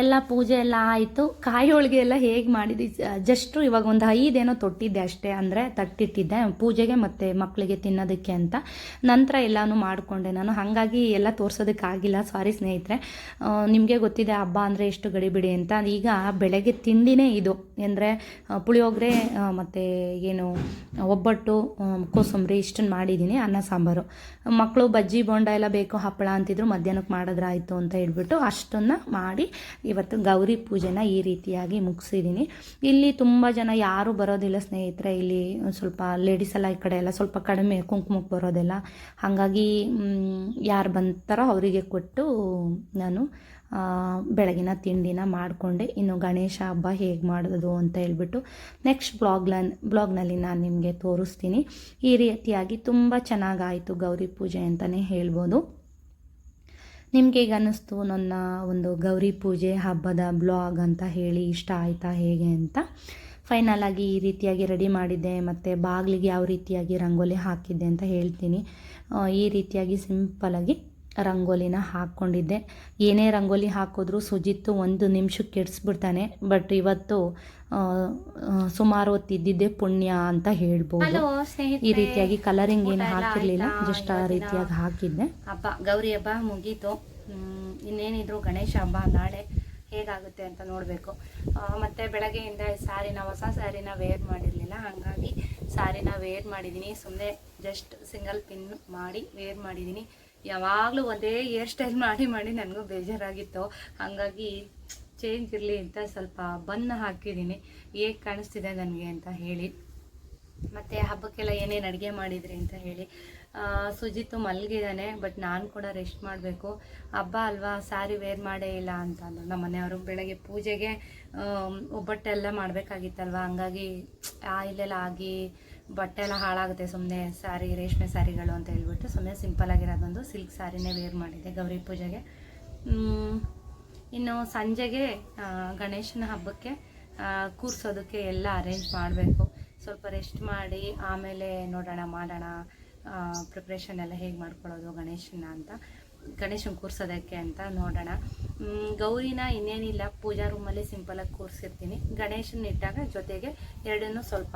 ಎಲ್ಲ ಪೂಜೆ ಎಲ್ಲ ಆಯಿತು. ಕಾಯಿ ಹೋಳಿಗೆ ಎಲ್ಲ ಹೇಗೆ ಮಾಡಿದ್ವಿ ಜಸ್ಟು ಇವಾಗ ಒಂದು ಐದೇನೋ ತೊಟ್ಟಿದ್ದೆ ಅಷ್ಟೇ, ಅಂದರೆ ತಟ್ಟಿಟ್ಟಿದ್ದೆ. ಪೂಜೆಗೆ ಮತ್ತು ಮಕ್ಕಳಿಗೆ ತಿನ್ನೋದಕ್ಕೆ ಅಂತ. ನಂತರ ಎಲ್ಲನೂ ಮಾಡಿಕೊಂಡೆ ನಾನು. ಹಾಗಾಗಿ ಎಲ್ಲ ತೋರ್ಸೋದಕ್ಕಾಗಿಲ್ಲ, ಸಾರಿ ಸ್ನೇಹಿತರೆ. ನಿಮಗೆ ಗೊತ್ತಿದೆ, ಹಬ್ಬ ಅಂದರೆ ಎಷ್ಟು ಗಡಿಬಿಡಿ ಅಂತ. ಈಗ ಬೆಳಗ್ಗೆ ತಿಂಡಿನೇ ಇದು. ಅಂದರೆ ಪುಳಿಯೋಗರೆ ಮತ್ತು ಏನು, ಒಬ್ಬಟ್ಟು ಕೋಸಂಬರಿ ಇಷ್ಟನ್ನು ಮಾಡಿದ್ದೀನಿ ಅನ್ನ, ಸಾಂಬಾರು. ಮಕ್ಕಳು ಬಜ್ಜಿ, ಬೋಂಡ ಎಲ್ಲ ಬೇಕು, ಹಪ್ಪಳ ಅಂತಿದ್ರು ಮಧ್ಯಾಹ್ನಕ್ಕೆ ಮಾಡಿದ್ರಾಯ್ತು ಅಂತ ಹೇಳ್ಬಿಟ್ಟು ಅಷ್ಟನ್ನು ಮಾಡಿ ಇವತ್ತು ಗೌರಿ ಪೂಜೆನ ಈ ರೀತಿಯಾಗಿ ಮುಗಿಸಿದ್ದೀನಿ. ಇಲ್ಲಿ ತುಂಬ ಜನ ಯಾರೂ ಬರೋದಿಲ್ಲ ಸ್ನೇಹಿತರೆ, ಇಲ್ಲಿ ಸ್ವಲ್ಪ ಲೇಡೀಸ್ ಎಲ್ಲ ಈ ಕಡೆ ಎಲ್ಲ ಸ್ವಲ್ಪ ಕಡಿಮೆ ಕುಂಕುಮಕ್ಕೆ ಬರೋದೆಲ್ಲ. ಹಾಗಾಗಿ ಯಾರು ಬಂತಾರೋ ಅವರಿಗೆ ಕೊಟ್ಟು ನಾನು ಬೆಳಗಿನ ತಿಂಡಿನ ಮಾಡಿಕೊಂಡೆ. ಇನ್ನು ಗಣೇಶ ಹಬ್ಬ ಹೇಗೆ ಮಾಡೋದು ಅಂತ ಹೇಳ್ಬಿಟ್ಟು ನೆಕ್ಸ್ಟ್ ಬ್ಲಾಗ್ಲ ಬ್ಲಾಗ್ನಲ್ಲಿ ನಾನು ನಿಮಗೆ ತೋರಿಸ್ತೀನಿ. ಈ ರೀತಿಯಾಗಿ ತುಂಬ ಚೆನ್ನಾಗಾಯಿತು ಗೌರಿ ಪೂಜೆ ಅಂತಲೇ ಹೇಳ್ಬೋದು. ನಿಮಗೆ ಈಗ ಅನ್ನಿಸ್ತು ನನ್ನ ಒಂದು ಗೌರಿ ಪೂಜೆ ಹಬ್ಬದ ಬ್ಲಾಗ್ ಅಂತ ಹೇಳಿ ಇಷ್ಟ ಆಯಿತಾ ಹೇಗೆ ಅಂತ? ಫೈನಲ್ ಆಗಿ ಈ ರೀತಿಯಾಗಿ ರೆಡಿ ಮಾಡಿದ್ದೆ, ಮತ್ತು ಬಾಗಿಲಿಗೆ ಯಾವ ರೀತಿಯಾಗಿ ರಂಗೋಲಿ ಹಾಕಿದ್ದೆ ಅಂತ ಹೇಳ್ತೀನಿ. ಈ ರೀತಿಯಾಗಿ ಸಿಂಪಲಾಗಿ ರಂಗೋಲಿನ ಹಾಕ್ಕೊಂಡಿದ್ದೆ. ಏನೇ ರಂಗೋಲಿ ಹಾಕಿದ್ರು ಸುಜಿತ್ತು ಒಂದು ನಿಮಿಷಕ್ಕೆ ಕೆಡಿಸ್ಬಿಡ್ತಾನೆ. ಬಟ್ ಇವತ್ತು ಸುಮಾರು ಹೊತ್ತು ಇದ್ದಿದ್ದೆ ಪುಣ್ಯ ಅಂತ ಹೇಳ್ಬೋದು. ಈ ರೀತಿಯಾಗಿ ಕಲರಿಂಗ್ ಏನು ಹಾಕಿರ್ಲಿಲ್ಲ. ಜಸ್ಟ್ ಆ ರೀತಿಯಾಗಿ ಹಾಕಿದ್ದೆ. ಹಬ್ಬ ಗೌರಿ ಹಬ್ಬ ಮುಗೀತು. ಇನ್ನೇನಿದ್ರು ಗಣೇಶ ಹಬ್ಬ ನಾಳೆ ಹೇಗಾಗುತ್ತೆ ಅಂತ ನೋಡಬೇಕು. ಮತ್ತು ಬೆಳಗ್ಗೆಯಿಂದ ಸ್ಯಾರಿನ ಹೊಸ ಸ್ಯಾರಿನ ವೇರ್ ಮಾಡಿರಲಿಲ್ಲ. ಹಾಗಾಗಿ ಸ್ಯಾರಿನ ವೇರ್ ಮಾಡಿದ್ದೀನಿ. ಸುಮ್ಮನೆ ಜಸ್ಟ್ ಸಿಂಗಲ್ ಪಿನ್ ಮಾಡಿ ವೇರ್ ಮಾಡಿದ್ದೀನಿ. ಯಾವಾಗಲೂ ಒಂದೇ ಹೇರ್ ಸ್ಟೈಲ್ ಮಾಡಿ ಮಾಡಿ ನನಗೂ ಬೇಜಾರಾಗಿತ್ತು. ಹಾಗಾಗಿ ಚೇಂಜ್ ಇರಲಿ ಅಂತ ಸ್ವಲ್ಪ ಬನ್ನ ಹಾಕಿದ್ದೀನಿ. ಹೇಗೆ ಕಾಣಿಸ್ತಿದೆ ನನಗೆ ಅಂತ ಹೇಳಿ. ಮತ್ತು ಹಬ್ಬಕ್ಕೆಲ್ಲ ಏನೇನು ಅಡುಗೆ ಮಾಡಿದ್ರಿ ಅಂತ ಹೇಳಿ. ಸುಜಿತು ಮಲಗಿದ್ದಾನೆ ಬಟ್ ನಾನು ಕೂಡ ರೆಸ್ಟ್ ಮಾಡಬೇಕು. ಹಬ್ಬ ಅಲ್ವಾ ಸ್ಯಾರಿ ವೇರ್ ಮಾಡೇ ಇಲ್ಲ ಅಂತ ಅಂದರು. ನಮ್ಮ ಮನೆಯವರು ಬೆಳಗ್ಗೆ ಪೂಜೆಗೆ ಒಬ್ಬಟ್ಟೆಲ್ಲ ಮಾಡಬೇಕಾಗಿತ್ತಲ್ವ? ಹಂಗಾಗಿ, ಆ, ಇಲ್ಲೆಲ್ಲ ಆಗಿ ಬಟ್ಟೆ ಎಲ್ಲ ಹಾಳಾಗುತ್ತೆ ಸುಮ್ಮನೆ ಸ್ಯಾರಿ ರೇಷ್ಮೆ ಸ್ಯಾರಿಗಳು ಅಂತ ಹೇಳ್ಬಿಟ್ಟು ಸುಮ್ಮನೆ ಆಗಿರೋದೊಂದು ಸಿಲ್ಕ್ ಸಾರಿನೇ ವೇರ್ ಮಾಡಿದೆ ಗೌರಿ ಪೂಜೆಗೆ. ಇನ್ನು ಸಂಜೆಗೆ ಗಣೇಶನ ಹಬ್ಬಕ್ಕೆ ಕೂರ್ಸೋದಕ್ಕೆ ಎಲ್ಲ ಅರೇಂಜ್ ಮಾಡಬೇಕು. ಸ್ವಲ್ಪ ರೆಸ್ಟ್ ಮಾಡಿ ಆಮೇಲೆ ನೋಡೋಣ, ಮಾಡೋಣ ಪ್ರಿಪ್ರೇಷನ್ ಎಲ್ಲ ಹೇಗೆ ಮಾಡ್ಕೊಳ್ಳೋದು ಗಣೇಶನ ಅಂತ. ಗಣೇಶನ ಕೂರ್ಸೋದಕ್ಕೆ ಅಂತ ನೋಡೋಣ. ಗೌರಿನ ಇನ್ನೇನಿಲ್ಲ, ಪೂಜಾ ರೂಮಲ್ಲಿ ಸಿಂಪಲಾಗಿ ಕೂರಿಸಿರ್ತೀನಿ. ಗಣೇಶನ ಇಟ್ಟಾಗ ಜೊತೆಗೆ ಎರಡನ್ನೂ ಸ್ವಲ್ಪ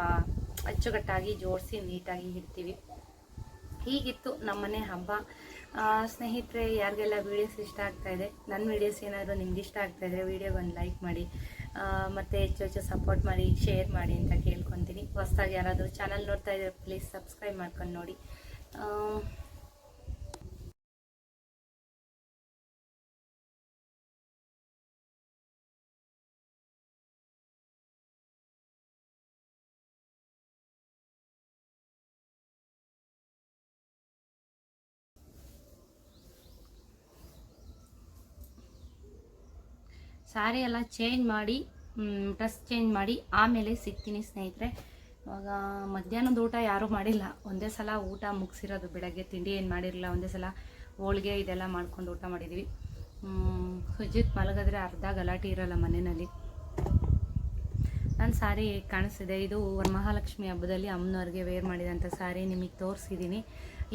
ಅಚ್ಚುಕಟ್ಟಾಗಿ ಜೋಡಿಸಿ ನೀಟಾಗಿ ಇಡ್ತೀವಿ. ಹೀಗಿತ್ತು ನಮ್ಮನೆ ಹಬ್ಬ. ಸ್ನೇಹಿತರೆ, ಯಾರಿಗೆಲ್ಲ ವೀಡಿಯೋಸ್ ಇಷ್ಟ ಆಗ್ತಾ ಇದೆ ನನ್ನ ವೀಡಿಯೋಸ್ ಏನಾದರೂ ನಿಮ್ಗೆ ಇಷ್ಟ ಆಗ್ತಾ ಇದ್ರೆ ವೀಡಿಯೋಗೆ ಒಂದು ಲೈಕ್ ಮಾಡಿ ಮತ್ತು ಮತ್ತೆ ಹೆಚ್ಚು ಹೆಚ್ಚು ಸಪೋರ್ಟ್ ಮಾಡಿ ಶೇರ್ ಮಾಡಿ ಅಂತ ಕೇಳ್ಕೊತೀನಿ. ಹೊಸ್ದಾಗಿ ಯಾರಾದರೂ ಚಾನಲ್ ನೋಡ್ತಾ ಇದ್ರೆ ಪ್ಲೀಸ್ ಸಬ್ಸ್ಕ್ರೈಬ್ ಮಾಡ್ಕೊಂಡು ನೋಡಿ. ಸ್ಯಾರಿ ಎಲ್ಲ ಚೇಂಜ್ ಮಾಡಿ ಡ್ರೆಸ್ ಚೇಂಜ್ ಮಾಡಿ ಆಮೇಲೆ ಸಿಗ್ತೀನಿ ಸ್ನೇಹಿತರೆ. ಇವಾಗ ಮಧ್ಯಾಹ್ನದ ಊಟ ಯಾರೂ ಮಾಡಿಲ್ಲ. ಒಂದೇ ಸಲ ಊಟ ಮುಗಿಸಿರೋದು ಬೆಳಗ್ಗೆ. ತಿಂಡಿ ಏನು ಮಾಡಿರಲಿಲ್ಲ. ಒಂದೇ ಸಲ ಹೋಳಿಗೆ ಇದೆಲ್ಲ ಮಾಡ್ಕೊಂಡು ಊಟ ಮಾಡಿದ್ವಿ. ಸುಜಿತ್ ಮಲಗಿದ್ರೆ ಅರ್ಧ ಗಲಾಟೆ ಇರಲ್ಲ ಮನೆಯಲ್ಲಿ. ನನ್ನ ಸಾರಿ ಕಾಣಿಸ್ತಿದೆ. ಇದು ವರಮಹಾಲಕ್ಷ್ಮಿ ಹಬ್ಬದಲ್ಲಿ ಅಮ್ಮನವ್ರಿಗೆ ವೇರ್ ಮಾಡಿದಂಥ ಸಾರಿ ನಿಮಗೆ ತೋರಿಸಿದ್ದೀನಿ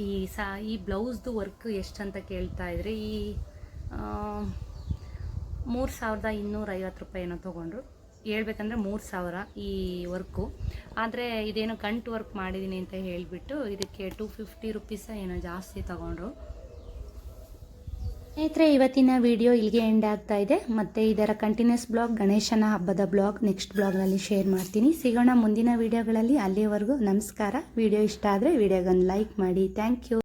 ಈ ಸಾ, ಈ ಬ್ಲೌಸ್ದು ವರ್ಕ್ ಎಷ್ಟು ಅಂತ ಕೇಳ್ತಾ ಇದ್ರಿ? ಈ ಮೂರು ಸಾವಿರದ ಇನ್ನೂರ ಐವತ್ತು ರೂಪಾಯಿ ಏನೋ ತೊಗೊಂಡ್ರು. ಹೇಳ್ಬೇಕಂದ್ರೆ ಮೂರು ಸಾವಿರ ಈ ವರ್ಕು. ಆದರೆ ಇದೇನೋ ಗಂಟು ವರ್ಕ್ ಮಾಡಿದ್ದೀನಿ ಅಂತ ಹೇಳಿಬಿಟ್ಟು ಇದಕ್ಕೆ ಟೂ ಫಿಫ್ಟಿ ರುಪೀಸ ಏನೋ ಜಾಸ್ತಿ ತೊಗೊಂಡ್ರು. ಸ್ನೇಹಿತರೆ, ಇವತ್ತಿನ ವಿಡಿಯೋ ಇಲ್ಲಿಗೆ ಎಂಡ್ ಆಗ್ತಾ ಇದೆ. ಮತ್ತು ಇದರ ಕಂಟಿನ್ಯೂಸ್ ಬ್ಲಾಗ್, ಗಣೇಶನ ಹಬ್ಬದ ಬ್ಲಾಗ್, ನೆಕ್ಸ್ಟ್ ಬ್ಲಾಗ್ನಲ್ಲಿ ಶೇರ್ ಮಾಡ್ತೀನಿ. ಸಿಗೋಣ ಮುಂದಿನ ವಿಡಿಯೋಗಳಲ್ಲಿ. ಅಲ್ಲಿಯವರೆಗೂ ನಮಸ್ಕಾರ. ವಿಡಿಯೋ ಇಷ್ಟ ಆದರೆ ವಿಡಿಯೋಗೊಂದು ಲೈಕ್ ಮಾಡಿ. Thank you.